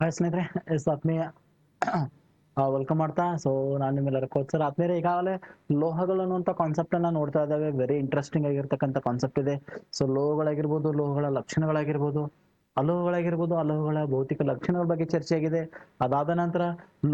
Hi ಸ್ನೇಹಿತರೆ, S ಆತ್ಮೀಯ. Welcome ಮಾಡ್ತಾ. ಸೊ ನಾನು ನಿಮ್ಮೆಲ್ಲರ ಸರ್. ಆತ್ಮೀಯರೇ, ಈಗಾಗಲೇ ಲೋಹಗಳು ಅನ್ನುವಂಥ ಕಾನ್ಸೆಪ್ಟ್ ಅನ್ನ ನೋಡ್ತಾ ಇದ್ದಾವೆ. ವೆರಿ ಇಂಟ್ರೆಸ್ಟಿಂಗ್ ಆಗಿರ್ತಕ್ಕಂಥ ಕಾನ್ಸೆಪ್ಟ್ ಇದೆ. ಸೊ ಲೋಹಗಳಾಗಿರ್ಬೋದು, ಲೋಹಗಳ ಲಕ್ಷಣಗಳಾಗಿರ್ಬೋದು, ಅಲೋಹಗಳಾಗಿರ್ಬೋದು, ಅಲೋಹಗಳ ಭೌತಿಕ ಲಕ್ಷಣಗಳ ಬಗ್ಗೆ ಚರ್ಚೆ ಆಗಿದೆ. ಅದಾದ ನಂತರ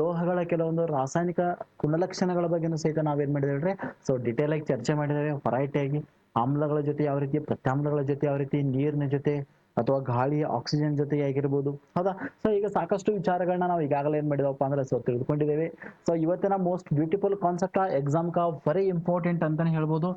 ಲೋಹಗಳ ಕೆಲವೊಂದು ರಾಸಾಯನಿಕ ಗುಣಲಕ್ಷಣಗಳ ಬಗ್ಗೆನೂ ಸಹಿತ ನಾವೇನ್ ಮಾಡಿದೇವೆ ಸೊ ಡಿಟೇಲ್ ಆಗಿ ಚರ್ಚೆ ಮಾಡಿದ್ದೇವೆ. ವರೈಟಿ ಆಗಿ ಆಮ್ಲಗಳ ಜೊತೆ ಯಾವ ರೀತಿ, ಪ್ರತ್ಯಾಮ್ಲಗಳ ಜೊತೆ ಯಾವ ರೀತಿ, ನೀರಿನ ಜೊತೆ ಅಥವಾ ಗಾಳಿ ಆಕ್ಸಿಜನ್ ಜೊತೆಗೆ ಆಗಿರ್ಬೋದು. ಹೌದಾ? ಸೊ ಈಗ ಸಾಕಷ್ಟು ವಿಚಾರಗಳನ್ನ ನಾವು ಈಗಾಗಲೇ ಏನ್ ಮಾಡಿದವಪ್ಪ ಅಂದ್ರೆ ಸೊ ತಿಳ್ಕೊಂಡಿದ್ದೇವೆ. ಸೊ ಇವತ್ತಿನ ಮೋಸ್ಟ್ ಬ್ಯೂಟಿಫುಲ್ ಕಾನ್ಸೆಪ್ಟ್ ಎಕ್ಸಾಮ್ ಕಾ ವೆರಿ ಇಂಪಾರ್ಟೆಂಟ್ ಅಂತಾನೆ ಹೇಳ್ಬೋದು.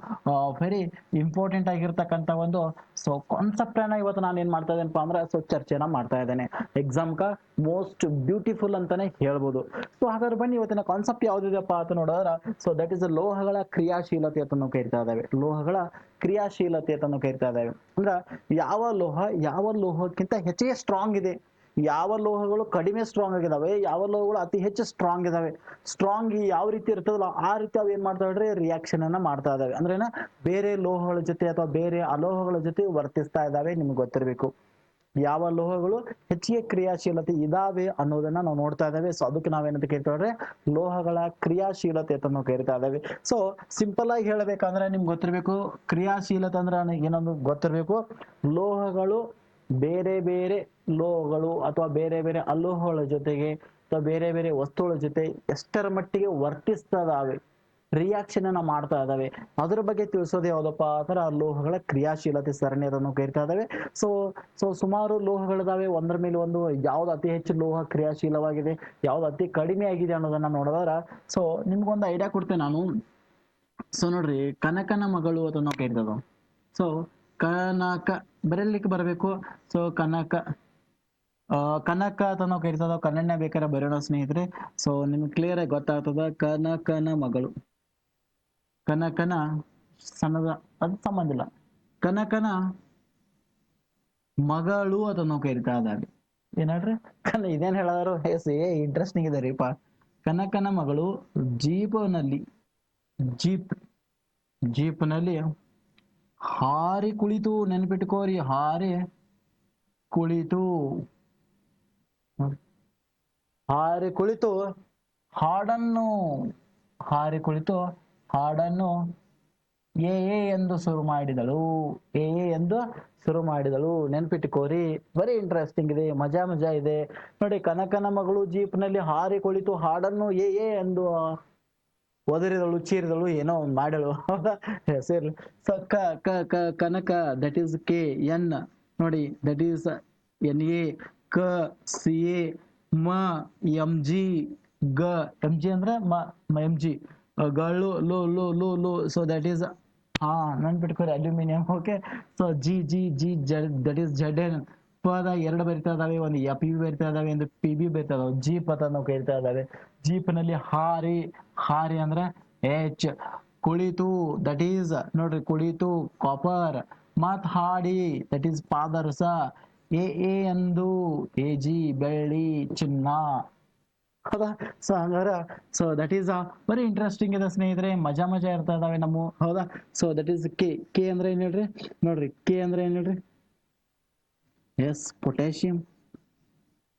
ವೆರಿ ಇಂಪಾರ್ಟೆಂಟ್ ಆಗಿರ್ತಕ್ಕಂಥ ಒಂದು ಸೊ ಕಾನ್ಸೆಪ್ಟ್ ಅನ್ನ ಇವತ್ತು ನಾನು ಏನ್ ಮಾಡ್ತಾ ಇದ್ದೇನಪ್ಪ ಅಂದ್ರೆ ಸೊ ಚರ್ಚೆನ ಮಾಡ್ತಾ ಇದ್ದೇನೆ. ಎಕ್ಸಾಮ್ ಕಾ ಮೋಸ್ಟ್ ಬ್ಯೂಟಿಫುಲ್ ಅಂತಾನೆ ಹೇಳ್ಬೋದು. ಸೊ ಹಾಗಾದ್ರೆ ಬನ್ನಿ, ಇವತ್ತಿನ ಕಾನ್ಸೆಪ್ಟ್ ಯಾವ್ದಿದೆಪ್ಪ ಅಂತ ನೋಡಿದ್ರೆ ಸೊ ದಟ್ ಇಸ್ ಲೋಹಗಳ ಕ್ರಿಯಾಶೀಲತೆ ಅಂತ ನಾವು ಕರಿತಾ ಇದ್ದೇವೆ. ಲೋಹಗಳ ಕ್ರಿಯಾಶೀಲತೆ ಅಂತ ಕರಿತಾ ಇದ್ದೇವೆ ಅಂದ್ರೆ ಯಾವ ಲೋಹ, ಯಾವ ಲೋಹಕ್ಕಿಂತ ಹೆಚ್ಚಿಗೆ ಸ್ಟ್ರಾಂಗ್ ಇದೆ. ಯಾವ ಲೋಹಗಳು ಕಡಿಮೆ ಸ್ಟ್ರಾಂಗ್ ಆಗಿದಾವೆ, ಯಾವ ಲೋಹಗಳು ಅತಿ ಹೆಚ್ಚು ಸ್ಟ್ರಾಂಗ್ ಇದಾವೆ. ಸ್ಟ್ರಾಂಗ್ ಯಾವ ರೀತಿ ಇರ್ತದಲ್ಲ, ಆ ರೀತಿ ಅವು ಏನ್ ಮಾಡ್ತಾ ಹೇಳ್ರಿ ರಿಯಾಕ್ಷನ್ ಅನ್ನ ಮಾಡ್ತಾ ಇದಾವೆ. ಅಂದ್ರೆ ಬೇರೆ ಲೋಹಗಳ ಜೊತೆ ಅಥವಾ ಬೇರೆ ಅಲೋಹಗಳ ಜೊತೆ ವರ್ತಿಸ್ತಾ ಇದಾವೆ, ನಿಮ್ಗೆ ಗೊತ್ತಿರಬೇಕು. ಯಾವ ಲೋಹಗಳು ಹೆಚ್ಚಿಗೆ ಕ್ರಿಯಾಶೀಲತೆ ಇದಾವೆ ಅನ್ನೋದನ್ನ ನಾವು ನೋಡ್ತಾ ಇದ್ದೇವೆ ಸೊ ಅದಕ್ಕೆ ನಾವೇನಂತ ಕೇಳ್ತೇವೆ ಲೋಹಗಳ ಕ್ರಿಯಾಶೀಲತೆ ಅಂತ ನಾವು ಕರಿತಾ ಇದ್ದೇವೆ ಸೊ ಸಿಂಪಲ್ ಆಗಿ ಹೇಳಬೇಕಂದ್ರೆ ನಿಮ್ಗೆ ಗೊತ್ತಿರಬೇಕು, ಕ್ರಿಯಾಶೀಲತೆ ಅಂದ್ರೆ ಏನೊಂದು ಗೊತ್ತಿರಬೇಕು? ಲೋಹಗಳು ಬೇರೆ ಬೇರೆ ಲೋಹಗಳು ಅಥವಾ ಬೇರೆ ಬೇರೆ ಅಲೋಹಗಳ ಜೊತೆಗೆ ಅಥವಾ ಬೇರೆ ಬೇರೆ ವಸ್ತುಗಳ ಜೊತೆ ಎಷ್ಟರ ಮಟ್ಟಿಗೆ ವರ್ತಿಸ್ತದಾವೆ. ರಿಯಾಕ್ಷನ್ ಅನ್ನ ಮಾಡ್ತಾ ಇದಾವೆ ಅದ್ರ ಬಗ್ಗೆ ತಿಳಿಸೋದು ಯಾವ್ದಪ್ಪ? ಅಂದ್ರೆ ಆ ಲೋಹಗಳ ಕ್ರಿಯಾಶೀಲತೆ ಸರಣಿ ಅದನ್ನು ಕರಿತಾ ಇದಾವೆ ಸೊ ಸೊ ಸುಮಾರು ಲೋಹಗಳಿದಾವೆ ಒಂದರ ಮೇಲೆ ಒಂದು ಯಾವ್ದು ಅತಿ ಹೆಚ್ಚು ಲೋಹ ಕ್ರಿಯಾಶೀಲವಾಗಿದೆ, ಯಾವ್ದು ಅತಿ ಕಡಿಮೆ ಆಗಿದೆ ಅನ್ನೋದನ್ನ ನೋಡಿದಾರ ಸೊ ನಿಮ್ಗೊಂದು ಐಡಿಯಾ ಕೊಡ್ತೇನೆ ನಾನು. ಸೊ ನೋಡ್ರಿ, ಕನಕನ ಮಗಳು ಅಂತ ನಾವು ಕರಿತದ ಸೊ ಕನಕ, ಬರೀಲಿಕ್ಕೆ ಬರಬೇಕು. ಸೊ ಕನಕ ಕನಕ ಅಂತ ನಾವು ಕರಿತದ ಕನ್ನಡ ಬೇಕಾದ್ರೆ ಬರೋಣ ಸ್ನೇಹಿತರೆ. ಸೊ ನಿಮ್ಗೆ ಕ್ಲಿಯರ್ ಆಗಿ ಗೊತ್ತಾಗ್ತದ. ಕನಕನ ಮಗಳು. ಕನಕನ ಸಣ್ಣದ ಅದು ಸಂಬಂಧ ಇಲ್ಲ. ಕನಕನ ಮಗಳು ಅಂತ ನಾವು ಕರಿತಾ ಇದ್ದಾವೆ ಏನಾಡ್ರಿ ಇದೇನ್ ಹೇಳಾರು? ಎಸ್ ಏ ಇಂಟ್ರೆಸ್ಟಿಂಗ್ ಇದೆ ರೀಪಾ. ಕನಕನ ಮಗಳು ಜೀಪನಲ್ಲಿ ಜೀಪ್ ಜೀಪ್ನಲ್ಲಿ ಹಾರಿ ಕುಳಿತು ನೆನ್ಪಿಟ್ಕೋರಿ ಹಾರಿ ಕುಳಿತು. ಹಾರಿ ಕುಳಿತು ಹಾಡನ್ನು ಹಾರಿ ಕುಳಿತು ಹಾಡನ್ನು ಎ ಏ ಎಂದು ಶುರು ಮಾಡಿದಳು. ಎ ಏ ಎಂದು ಶುರು ಮಾಡಿದಳು. ನೆನ್ಪಿಟ್ಟುಕೋರಿ ಬರೀ ಇಂಟ್ರೆಸ್ಟಿಂಗ್ ಇದೆ. ಮಜಾ ಮಜಾ ಇದೆ. ನೋಡಿ, ಕನಕನ ಮಗಳು ಜೀಪ್ನಲ್ಲಿ ಹಾರಿ ಕುಳಿತು ಹಾಡನ್ನು ಎ ಏ ಎಂದು ಒದರಿದಳು, ಚೀರಿದಳು, ಏನೋ ಒಂದು ಮಾಡಳು ಹೆಸರು ಸೊ, ಕ ಕ ಕ, ಕನಕ ದಟ್ ಈಸ್ ಕೆ ಎನ್ ನೋಡಿ ದಟ್ ಈಸ್ ಎನ್ ಎ ಕ ಸಿ ಎ ಮ ಎಂ ಜಿ ಗ ಎಂ ಜಿ ಅಂದ್ರೆ ಮ ಎಂ ಜಿ ಗಳು ಲೋ ಲೋ ಲೋ ಲೋ ಸೊ ದಟ್ ಈಸ್ ಹಾ ಬಿಟ್ಕೋರಿ aluminium okay so G G G that is Z N ಪದ ಎರಡು ಬರಿತಾ ಇದಾವೆ, ಒಂದು ಎ ಪಿ ಬಿ ಬರಿತಾ ಇದಾವೆ, ಒಂದು ಪಿ ಬಿ ಬರಿತಾ ಇದಾವೆ ಜೀಪ್ ಅಂತ ನಾವು ಕರಿತಾ ಇದಾವೆ. ಜೀಪ್ನಲ್ಲಿ ಹಾರಿ ಹಾರಿ ಅಂದ್ರೆ ಎಚ್ ಕುಳಿತು ದಟ್ ಈಸ್ ನೋಡ್ರಿ, ಕುಳಿತು ಕಾಪರ್ ಮತ್ ಹಾಡಿ ದಟ್ ಈಸ್ ಪಾದರ್ಸ ಎ ಎಂದು ಎ ಜಿ ಬೆಳ್ಳಿ, ಚಿನ್ನ. ಹೌದಾ? ಸೊ ಹಂಗಾರ so that is very interesting ಇದೆ ಸ್ನೇಹಿತರೆ. ಮಜಾ ಮಜಾ ಇರ್ತಾ ಇದಾವೆ ನಮ್ಮ ಹೌದಾ? So that is K K ಅಂದ್ರೆ ಏನ್ ಹೇಳ್ರಿ? ನೋಡ್ರಿ ಕೆ ಅಂದ್ರೆ ಏನ್ ಹೇಳ್ರಿ? ಎಸ್ ಪೊಟ್ಯಾಷಿಯಂ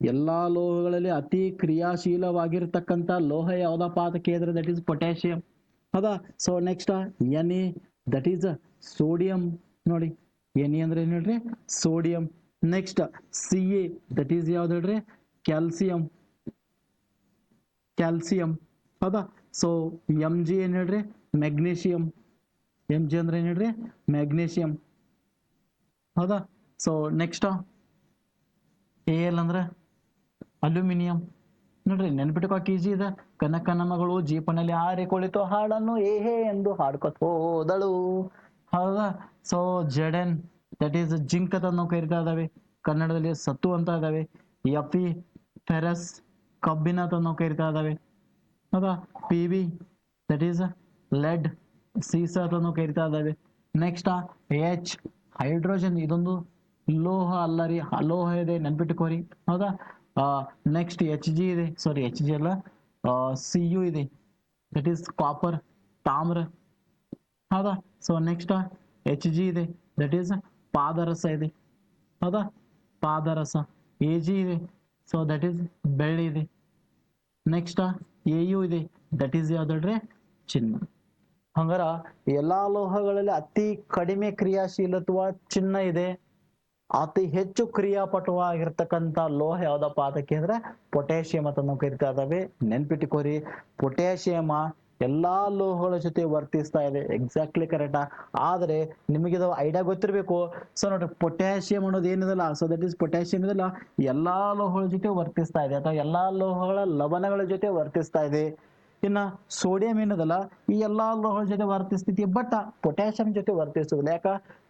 ಎಲ್ಲಾ ಲೋಹಗಳಲ್ಲಿ ಅತಿ ಕ್ರಿಯಾಶೀಲವಾಗಿರ್ತಕ್ಕಂಥ ಲೋಹ ಯಾವ್ದಪ್ಪ ಅಂತ ಕೇಳಿದ್ರೆ ದಟ್ ಈಸ್ ಪೊಟ್ಯಾಷಿಯಂ ಹೌದಾ? So next N A that is sodium ನೋಡಿ ಎನ್ ಎ ಅಂದ್ರೆ ಏನ್ ಹೇಳ್ರಿ? Sodium next C A that is ಯಾವ್ದು ಹೇಳ್ರಿ? Calcium calcium. ಹೌದಾ? ಸೊ ಎಂ ಜಿ ಏನ್ ಹೇಳ್ರಿ? ಮೆಗ್ನೀಷಿಯಂ ಎಂ ಜಿ ಅಂದ್ರೆ ಏನ್ ಹೇಳ್ರಿ? ಮ್ಯಾಗ್ನೀಷಿಯಂ ಹೌದಾ? ಸೊ ನೆಕ್ಸ್ಟ್ ಎ ಎಲ್ ಅಂದ್ರೆ? ಅಲ್ಯೂಮಿನಿಯಂ ನೋಡ್ರಿ ನೆನ್ಪಿಟ್ಕೋಕೆ ಈಜಿ ಇದೆ. ಕನಕನ ಮಗಳು ಜೀಪನಲ್ಲಿ ಆರಿ ಕೊಳಿತು ಹಾಡನ್ನು ಏಹೇ ಎಂದು ಹಾಡ್ಕೊತ ಹೋದಳು. ಹೌದಾ? So Z N that is zinc ಅಂತ ನಾವು ಕರಿತಾ ಇದ್ದಾವೆ ಕನ್ನಡದಲ್ಲಿ ಸತ್ತು ಅಂತ ಇದಾವೆ. ಎಫಿ ಫೆರಸ್ ಕಬ್ಬಿನ ಅಂತ ಇರ್ತಾ ಇದಾವೆ ಹೌದಾ P B that is lead ಸೀಸ ಅಂತ ನಾವು ಕರಿತಾ ಇದ್ದಾವೆ. ನೆಕ್ಸ್ಟ್ ಎಚ್ ಹೈಡ್ರೋಜನ್ ಇದೊಂದು ಲೋಹ ಅಲ್ಲ ರೀ ಲೋಹ ಇದೆ, ನೆನ್ಪಿಟ್ಕೋರಿ. ಹೌದಾ ನೆಕ್ಸ್ಟ್ ಎಚ್ ಜಿ ಇದೆ ಸಾರಿ ಎಚ್ ಜಿ ಅಲ್ಲ ಸಿ ಯು ಇದೆ. ದಟ್ ಈಸ್ ಕಾಪರ್ ತಾಮ್ರ. ಹೌದಾ ಸೊ ನೆಕ್ಸ್ಟ್ ಎಚ್ ಜಿ ಇದೆ ದಟ್ ಈಸ್ ಪಾದರಸ ಇದೆ. ಹೌದಾ ಪಾದರಸ ಎ ಜಿ ಇದೆ ಸೊ ದಟ್ ಈಸ್ ಬೆಳ್ಳಿ ಇದೆ. ನೆಕ್ಸ್ಟ್ ಎ ಯು ಇದೆ. ದಟ್ ಈಸ್ ಯಾವ್ದ್ರೆ ಚಿನ್ನ. ಹಂಗಾರ ಎಲ್ಲಾ ಲೋಹಗಳಲ್ಲಿ ಅತಿ ಕಡಿಮೆ ಕ್ರಿಯಾಶೀಲತ್ವ ಚಿನ್ನ ಇದೆ. ಅತಿ ಹೆಚ್ಚು ಕ್ರಿಯಾಪಟುವಾಗಿರ್ತಕ್ಕಂಥ ಲೋಹ ಯಾವ್ದಪ್ಪ ಅದಕ್ಕೆ ಅಂದ್ರೆ, ಪೊಟ್ಯಾಷಿಯಂ ಅಂತ ನಾವು ಕರಿತಾ ಇದಾವೆ ನೆನ್ಪಿಟ್ಟುಕೋರಿ ಪೊಟ್ಯಾಷಿಯಮ ಎಲ್ಲಾ ಲೋಹಗಳ ಜೊತೆ ವರ್ತಿಸ್ತಾ ಇದೆ. ಎಕ್ಸಾಕ್ಟ್ಲಿ ಕರೆಕ್ಟಾ ಆದರೆ ನಿಮಗೆ ಇದು ಐಡಿಯಾ ಗೊತ್ತಿರಬೇಕು. ಸೊ ನೋಡ್ರಿ ಪೊಟ್ಯಾಷಿಯಂ ಅನ್ನೋದು ಏನಿದಲ್ಲ ಸೊ ದಟ್ ಇಸ್ ಪೊಟ್ಯಾಷಿಯಂ ಇದಲ್ಲ, ಎಲ್ಲಾ ಲೋಹಗಳ ಜೊತೆ ವರ್ತಿಸ್ತಾ ಇದೆ. ಅಥವಾ ಎಲ್ಲಾ ಲೋಹಗಳ ಲವಣಗಳ ಜೊತೆ ವರ್ತಿಸ್ತಾ ಇದೆ. ಇನ್ನ ಸೋಡಿಯಂ ಏನದಲ್ಲ, ಈ ಎಲ್ಲಾ ಲೋಹಗಳ ಜೊತೆ ವರ್ತಿಸ್ತೈತಿ ಬಟ್ ಪೊಟ್ಯಾಷಿಯಂ ಜೊತೆ ವರ್ತಿಸುದಿಲ್ಲ ಯಾಕ?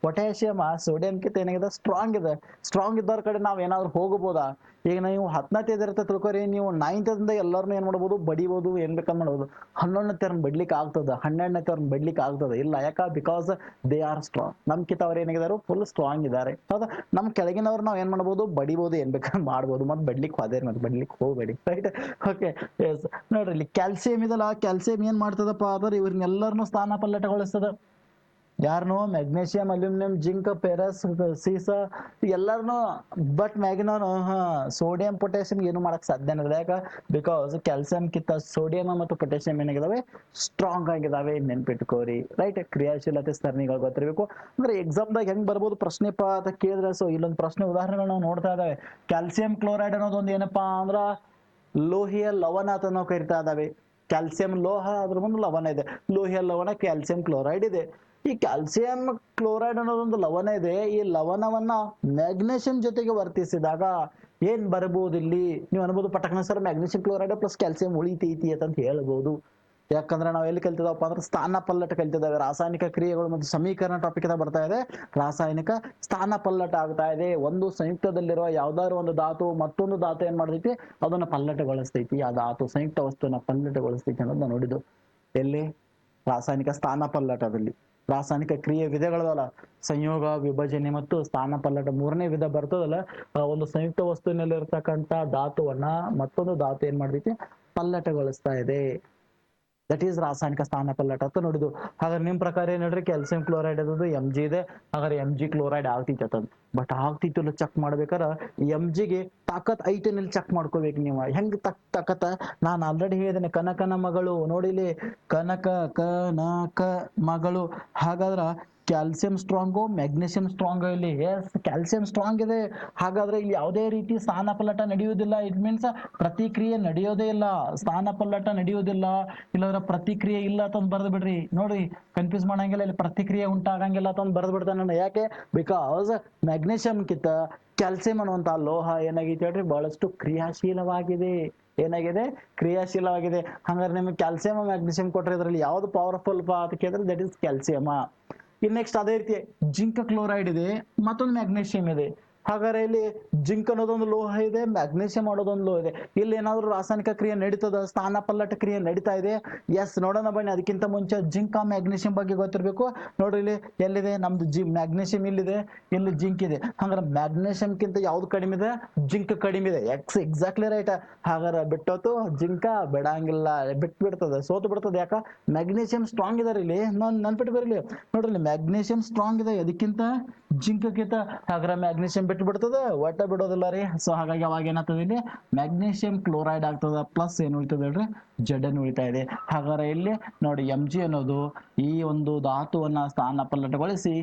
ಪೊಟ್ಯಾಷಿಯಂ ಸೋಡಿಯಂಕಿಂತ ಏನಾಗಿದೆ? ಸ್ಟ್ರಾಂಗ್ ಇದೆ. ಸ್ಟ್ರಾಂಗ್ ಇದ್ದವ್ರ ಕಡೆ ನಾವು ಏನಾದ್ರು ಹೋಗಬಹುದಾ ಈಗ ನೀವು ಹತ್ತನೇ ಇರುತ್ತೆ ತಿಳ್ಕೊರಿ, ನೀವು ನೈನ್ತದಿಂದ ಎಲ್ಲರನ್ನೂ ಏನ್ ಮಾಡ್ಬೋದು? ಬಡಿಬೋದು, ಏನ್ ಬೇಕಂತ ಮಾಡ್ಬೋದು. ಹನ್ನೊಂದನೇ ತೇರನ್ನ ಬಡ್ಲಿಕ್ಕೆ ಆಗ್ತದ. ಹನ್ನೆರಡನೇ ತೇರನ್ನ ಬಡ್ಲಿಕ್ಕೆ ಆಗ್ತದ. ಇಲ್ಲ, ಯಾಕ? ಬಿಕಾಸ್ ದೇ ಆರ್ ಸ್ಟ್ರಾಂಗ್ ನಮ್ ಕಿತ್ತ ಅವ್ರು ಏನಾಗಿದ್ದಾರೆ? ಫುಲ್ ಸ್ಟ್ರಾಂಗ್ ಇದಾರೆ ಹೌದಾ? ನಮ್ ಕೆಳಗಿನವ್ರು ನಾವ್ ಏನ್ ಮಾಡ್ಬೋದು? ಬಡಿಬೋದು, ಏನ್ ಬೇಕಾದ್ರೆ ಮಾಡ್ಬೋದು. ಮತ್ತೆ ಬಡ್ಲಿಕ್ಕೆ ಹೋದೇ ಮತ್ತೆ ಬಡ್ಲಿಕ್ಕೆ ಹೋಗ್ಬೇಡಿ. ರೈಟ್ ಓಕೆ ಎಸ್ ನೋಡ್ರಿ, ಇಲ್ಲಿ ಕ್ಯಾಲ್ಸಿಯಂ ಇದಲ್ಲ ಕ್ಯಾಲ್ಸಿಯಂ ಏನ್ ಮಾಡ್ತದಪ್ಪ? ಆದ್ರೆ ಇವ್ರನ್ನೆಲ್ಲರನ್ನೂ ಸ್ಥಾನ ಪಲ್ಲಟಗೊಳಿಸ್ತದ ಯಾರನ್ನು ಮೆಗ್ನೀಷಿಯಂ ಅಲ್ಯೂಮಿನಿಯಂ ಜಿಂಕ್ ಪೆರಸ್ ಸೀಸ ಎಲ್ಲರನ್ನು ಬಟ್ ಮ್ಯಾಗಿನವನು ಸೋಡಿಯಂ ಪೊಟ್ಯಾಸಿಯಂ ಏನು ಮಾಡಕ್ ಸಾಧ್ಯನೇ ಇಲ್ಲ ಯಾಕ? ಬಿಕಾಸ್ ಕ್ಯಾಲ್ಸಿಯಂ ಕಿತ್ತ ಸೋಡಿಯಂ ಮತ್ತು ಪೊಟ್ಯಾಷಿಯಂ ಏನಾಗಿದಾವೆ? ಸ್ಟ್ರಾಂಗ್ ಆಗಿದಾವೆ ನೆನ್ಪಿಟ್ಕೋರಿ. ರೈಟ್ ಕ್ರಿಯಾಶೀಲತೆ ಸರಣಿಗಳು ಗೊತ್ತಿರಬೇಕು. ಅಂದ್ರೆ ಎಕ್ಸಾಮ್ದಾಗ ಹೆಂಗ್ ಬರ್ಬೋದು ಪ್ರಶ್ನೆಪ್ಪ ಅಂತ ಕೇಳಿದ್ರೆ ಸೊ ಇಲ್ಲೊಂದು ಪ್ರಶ್ನೆ ಉದಾಹರಣೆಗಳು ನಾವು ನೋಡ್ತಾ ಇದಾವೆ. ಕ್ಯಾಲ್ಸಿಯಂ ಕ್ಲೋರೈಡ್ ಅನ್ನೋದು ಒಂದು ಏನಪ್ಪಾ ಅಂದ್ರ ಲೋಹಿಯ ಲವಣ ಅಂತ ನಾವು ಕರಿತಾ ಇದಾವೆ. ಕ್ಯಾಲ್ಸಿಯಂ ಲೋಹ ಅದ್ರ ಮುಂದೆ ಲವಣ ಇದೆ. ಲೋಹಿಯ ಲವಣ ಕ್ಯಾಲ್ಸಿಯಂ ಕ್ಲೋರೈಡ್ ಇದೆ. ಈ ಕ್ಯಾಲ್ಸಿಯಂ ಕ್ಲೋರೈಡ್ ಅನ್ನೋದೊಂದು ಲವಣ ಇದೆ. ಈ ಲವಣವನ್ನ ಮ್ಯಾಗ್ನೇಷಿಯಂ ಜೊತೆಗೆ ವರ್ತಿಸಿದಾಗ ಏನ್ ಬರಬಹುದು ಇಲ್ಲಿ? ನೀವು ಅನ್ಬೋದು ಪಟಕನ sir magnesium chloride plus calcium ಉಳಿತೈತಿ ಅಂತ ಹೇಳ್ಬೋದು. ಯಾಕಂದ್ರೆ ನಾವು ಎಲ್ಲಿ ಕಲ್ತಿದ್ದಾವಪ್ಪ ಅಂದ್ರೆ ಸ್ಥಾನ ಪಲ್ಲಟ ಕಲ್ತಿದ್ದಾವೆ ರಾಸಾಯನಿಕ ಕ್ರಿಯೆಗಳು ಮತ್ತು ಸಮೀಕರಣ ಟಾಪಿಕ್ ಬರ್ತಾ ಇದೆ. ರಾಸಾಯನಿಕ ಸ್ಥಾನ ಪಲ್ಲಟ ಆಗ್ತಾ ಇದೆ. ಒಂದು ಸಂಯುಕ್ತದಲ್ಲಿರುವ ಯಾವ್ದಾದ್ರು ಒಂದು ಧಾತು ಮತ್ತೊಂದು ಧಾತು ಏನ್ ಮಾಡ್ತೈತಿ? ಅದನ್ನ ಪಲ್ಲಟಗೊಳಿಸ್ತೈತಿ. ಆ ಧಾತು ಸಂಯುಕ್ತ ವಸ್ತುವನ್ನ ಪಲ್ಲಟಗೊಳಿಸ್ತೈತಿ ಅನ್ನೋದನ್ನ ನೋಡಿದ್ದು. ಎಲ್ಲಿ? ರಾಸಾಯನಿಕ ಸ್ಥಾನ ಪಲ್ಲಟದಲ್ಲಿ. ರಾಸಾಯನಿಕ ಕ್ರಿಯೆ ವಿಧಗಳದಲ್ಲ, ಸಂಯೋಗ, ವಿಭಜನೆ ಮತ್ತು ಸ್ಥಾನ ಪಲ್ಲಟ ಮೂರನೇ ವಿಧ ಬರ್ತದಲ್ಲ ಒಂದು ಸಂಯುಕ್ತ ವಸ್ತುವಿನಲ್ಲಿ ಇರತಕ್ಕಂತ ಧಾತುವನ್ನ ಮತ್ತೊಂದು ಧಾತು ಏನ್ ಮಾಡ್ತೈತಿ? ಪಲ್ಲಟಗೊಳಿಸ್ತಾ ಇದೆ. ದಟ್ ಈಸ್ ರಾಸಾಯನಿಕ ಸ್ಥಾನ ಪಲ್ಲಟ ಅಂತ ನೋಡಿದ್ವು ಹಾಗಾದ್ರೆ ನಿಮ್ ಪ್ರಕಾರ ಏನ್ ಹೇಳ್ರಿ? ಕ್ಯಾಲ್ಸಿಯಂ ಕ್ಲೋರೈಡ್ ಅದು ಎಂ ಜಿ ಇದೆ. ಹಾಗಾದ್ರೆ ಎಂ ಜಿ ಕ್ಲೋರೈಡ್ ಆಗ್ತಿತ್ತು ಬಟ್ ಆಗ್ತಿತ್ತು ಚೆಕ್ ಮಾಡ್ಬೇಕಾರ ಎಂ ಜಿಗೆ ತಾಕತ್ ಐಟನಲ್ಲಿ ಚೆಕ್ ಮಾಡ್ಕೋಬೇಕು ನೀವು. ಹೆಂಗ್ ತಕ್, ತಾಕತ್ತ? ನಾನು ಆಲ್ರೆಡಿ ಹೇಳಿದ್ದೇನೆ, ಕನಕನ ಮಗಳು, ನೋಡಿಲಿ? ಕನಕ ಕನಕ ಮಗಳು. ಹಾಗಾದ್ರ ಕ್ಯಾಲ್ಸಿಯಂ ಸ್ಟ್ರಾಂಗು ಮ್ಯಾಗ್ನೇಷಿಯಂ ಸ್ಟ್ರಾಂಗ್ ಇಲ್ಲಿ. ಎಸ್ ಕ್ಯಾಲ್ಸಿಯಂ ಸ್ಟ್ರಾಂಗ್ ಇದೆ. ಹಾಗಾದ್ರೆ ಇಲ್ಲಿ ಯಾವುದೇ ರೀತಿ ಸ್ಥಾನ ಪಲ್ಲಟ ನಡೆಯುವುದಿಲ್ಲ. ಇಟ್ ಮೀನ್ಸ್ ಪ್ರತಿಕ್ರಿಯೆ ನಡೆಯೋದೇ ಇಲ್ಲ. ಸ್ಥಾನ ಪಲ್ಲಟ ನಡೆಯುವುದಿಲ್ಲ. ಇಲ್ಲಾದ್ರೆ ಪ್ರತಿಕ್ರಿಯೆ ಇಲ್ಲ ಅಂತ ಬರೆದು ಬಿಡ್ರಿ. ನೋಡ್ರಿ ಕನ್ಫ್ಯೂಸ್ ಮಾಡಂಗಿಲ್ಲ. ಇಲ್ಲಿ ಪ್ರತಿಕ್ರಿಯೆ ಉಂಟಾಗಂಗಿಲ್ಲ ಅಂತ ಬರೆದು ಬಿಡ್ತಾನೆ ಯಾಕೆ? ಬಿಕಾಸ್ ಮ್ಯಾಗ್ನೇಷಿಯಂ ಕಿತ್ತ ಕ್ಯಾಲ್ಸಿಯಂ ಅನ್ನುವಂತ ಲೋಹ ಏನಾಗಿತ್ತು ಹೇಳ್ರಿ? ಬಹಳಷ್ಟು ಕ್ರಿಯಾಶೀಲವಾಗಿದೆ. ಏನಾಗಿದೆ? ಕ್ರಿಯಾಶೀಲವಾಗಿದೆ. ಹಂಗಾದ್ರೆ ನಿಮಗೆ ಕ್ಯಾಲ್ಸಿಯಂ ಮ್ಯಾಗ್ನೀಷಿಯಂ ಕೊಟ್ಟರೆ ಇದರಲ್ಲಿ ಯಾವ್ದು ಪವರ್ಫುಲ್ ಪಾ ಕೇಳಿದ್ರೆ that is calcium in next ಅದೇ ರೀತಿ ಜಿಂಕ್ ಕ್ಲೋರೈಡ್ ಇದೆ ಮತ್ತೊಂದು ಮ್ಯಾಗ್ನೀಷಿಯಂ ಇದೆ. ಹಾಗಾದ್ರೆ ಇಲ್ಲಿ ಜಿಂಕ್ ಅನ್ನೋದೊಂದು ಲೋಹ ಇದೆ ಮ್ಯಾಗ್ನೀಷಿಯಂ ಅನ್ನೋದೊಂದು ಲೋಹ ಇದೆ. ಇಲ್ಲಿ ಏನಾದ್ರು ರಾಸಾಯನಿಕ ಕ್ರಿಯೆ ನಡೀತದ ಸ್ಥಾನ ಪಲ್ಲಟ ಕ್ರಿಯೆ ನಡೀತಾ ಇದೆ? ಎಸ್ ನೋಡೋಣ ಬನ್ನಿ. ಅದಕ್ಕಿಂತ ಮುಂಚೆ ಜಿಂಕ್ ಮ್ಯಾಗ್ನೀಷಿಯಂ ಬಗ್ಗೆ ಗೊತ್ತಿರಬೇಕು. ನೋಡ್ರಿ ಇಲ್ಲಿ ಎಲ್ಲಿದೆ? ನಮ್ದು ಜಿ ಮ್ಯಾಗ್ನೀಷಿಯಂ ಇಲ್ಲಿದೆ. ಇಲ್ಲಿ ಜಿಂಕ್ ಇದೆ. ಹಂಗಾರೆ ಮ್ಯಾಗ್ನೀಷಿಯಂಕ್ಕಿಂತ ಯಾವ್ದು ಕಡಿಮೆ ಇದೆ? ಜಿಂಕ್ ಕಡಿಮೆ ಇದೆ. ಎಕ್ಸ್ ಎಕ್ಸಾಕ್ಟ್ಲಿ ರೈಟ್ ಹಾಗಾದ್ರೆ ಬಿಟ್ಟೋತು ಜಿಂಕ ಬಿಡಂಗಿಲ್ಲ. ಬಿಟ್ಟು ಬಿಡ್ತದೆ ಸೋತು ಬಿಡ್ತದೆ ಯಾಕ? ಮ್ಯಾಗ್ನೀಷಿಯಂ ಸ್ಟ್ರಾಂಗ್ ಇದಾರೆ ಇಲ್ಲಿ. ನಾನು ನೆನ್ಪಿಟ್ಟು ಬರಲಿ ನೋಡ್ರಿ ಮ್ಯಾಗ್ನೀಷಿಯಂ ಸ್ಟ್ರಾಂಗ್ ಇದೆ. ಅದಕ್ಕಿಂತ ಜಿಂಕ್ಕಿಂತ ಹಾಗಾದ್ರೆ ಮ್ಯಾಗ್ನೀಷಿಯಂ ಬಿಟ್ಟು ಬಿಡ್ತದೆ ಒಟ್ಟ ಬಿಡೋದಿಲ್ಲ ರೀ. ಸೊ ಹಾಗಾಗಿ ಅವಾಗ ಏನಾಗ್ತದೆ ಇಲ್ಲಿ? ಮ್ಯಾಗ್ನೀಷಿಯಂ ಕ್ಲೋರೈಡ್ ಆಗ್ತದ ಪ್ಲಸ್ ಏನು ಉಳಿತದೆ ಹೇಳ್ರಿ? ಜಡ್ ಅನ್ನು ಉಳಿತಾ ಇದೆ. ಹಾಗಾದ್ರೆ ಇಲ್ಲಿ ನೋಡಿ ಎಂ ಜಿ ಅನ್ನೋದು ಈ ಒಂದು ಧಾತುವನ್ನ ಸ್ಥಾನ ಪಲ್ಲಟಗೊಳಿಸಿ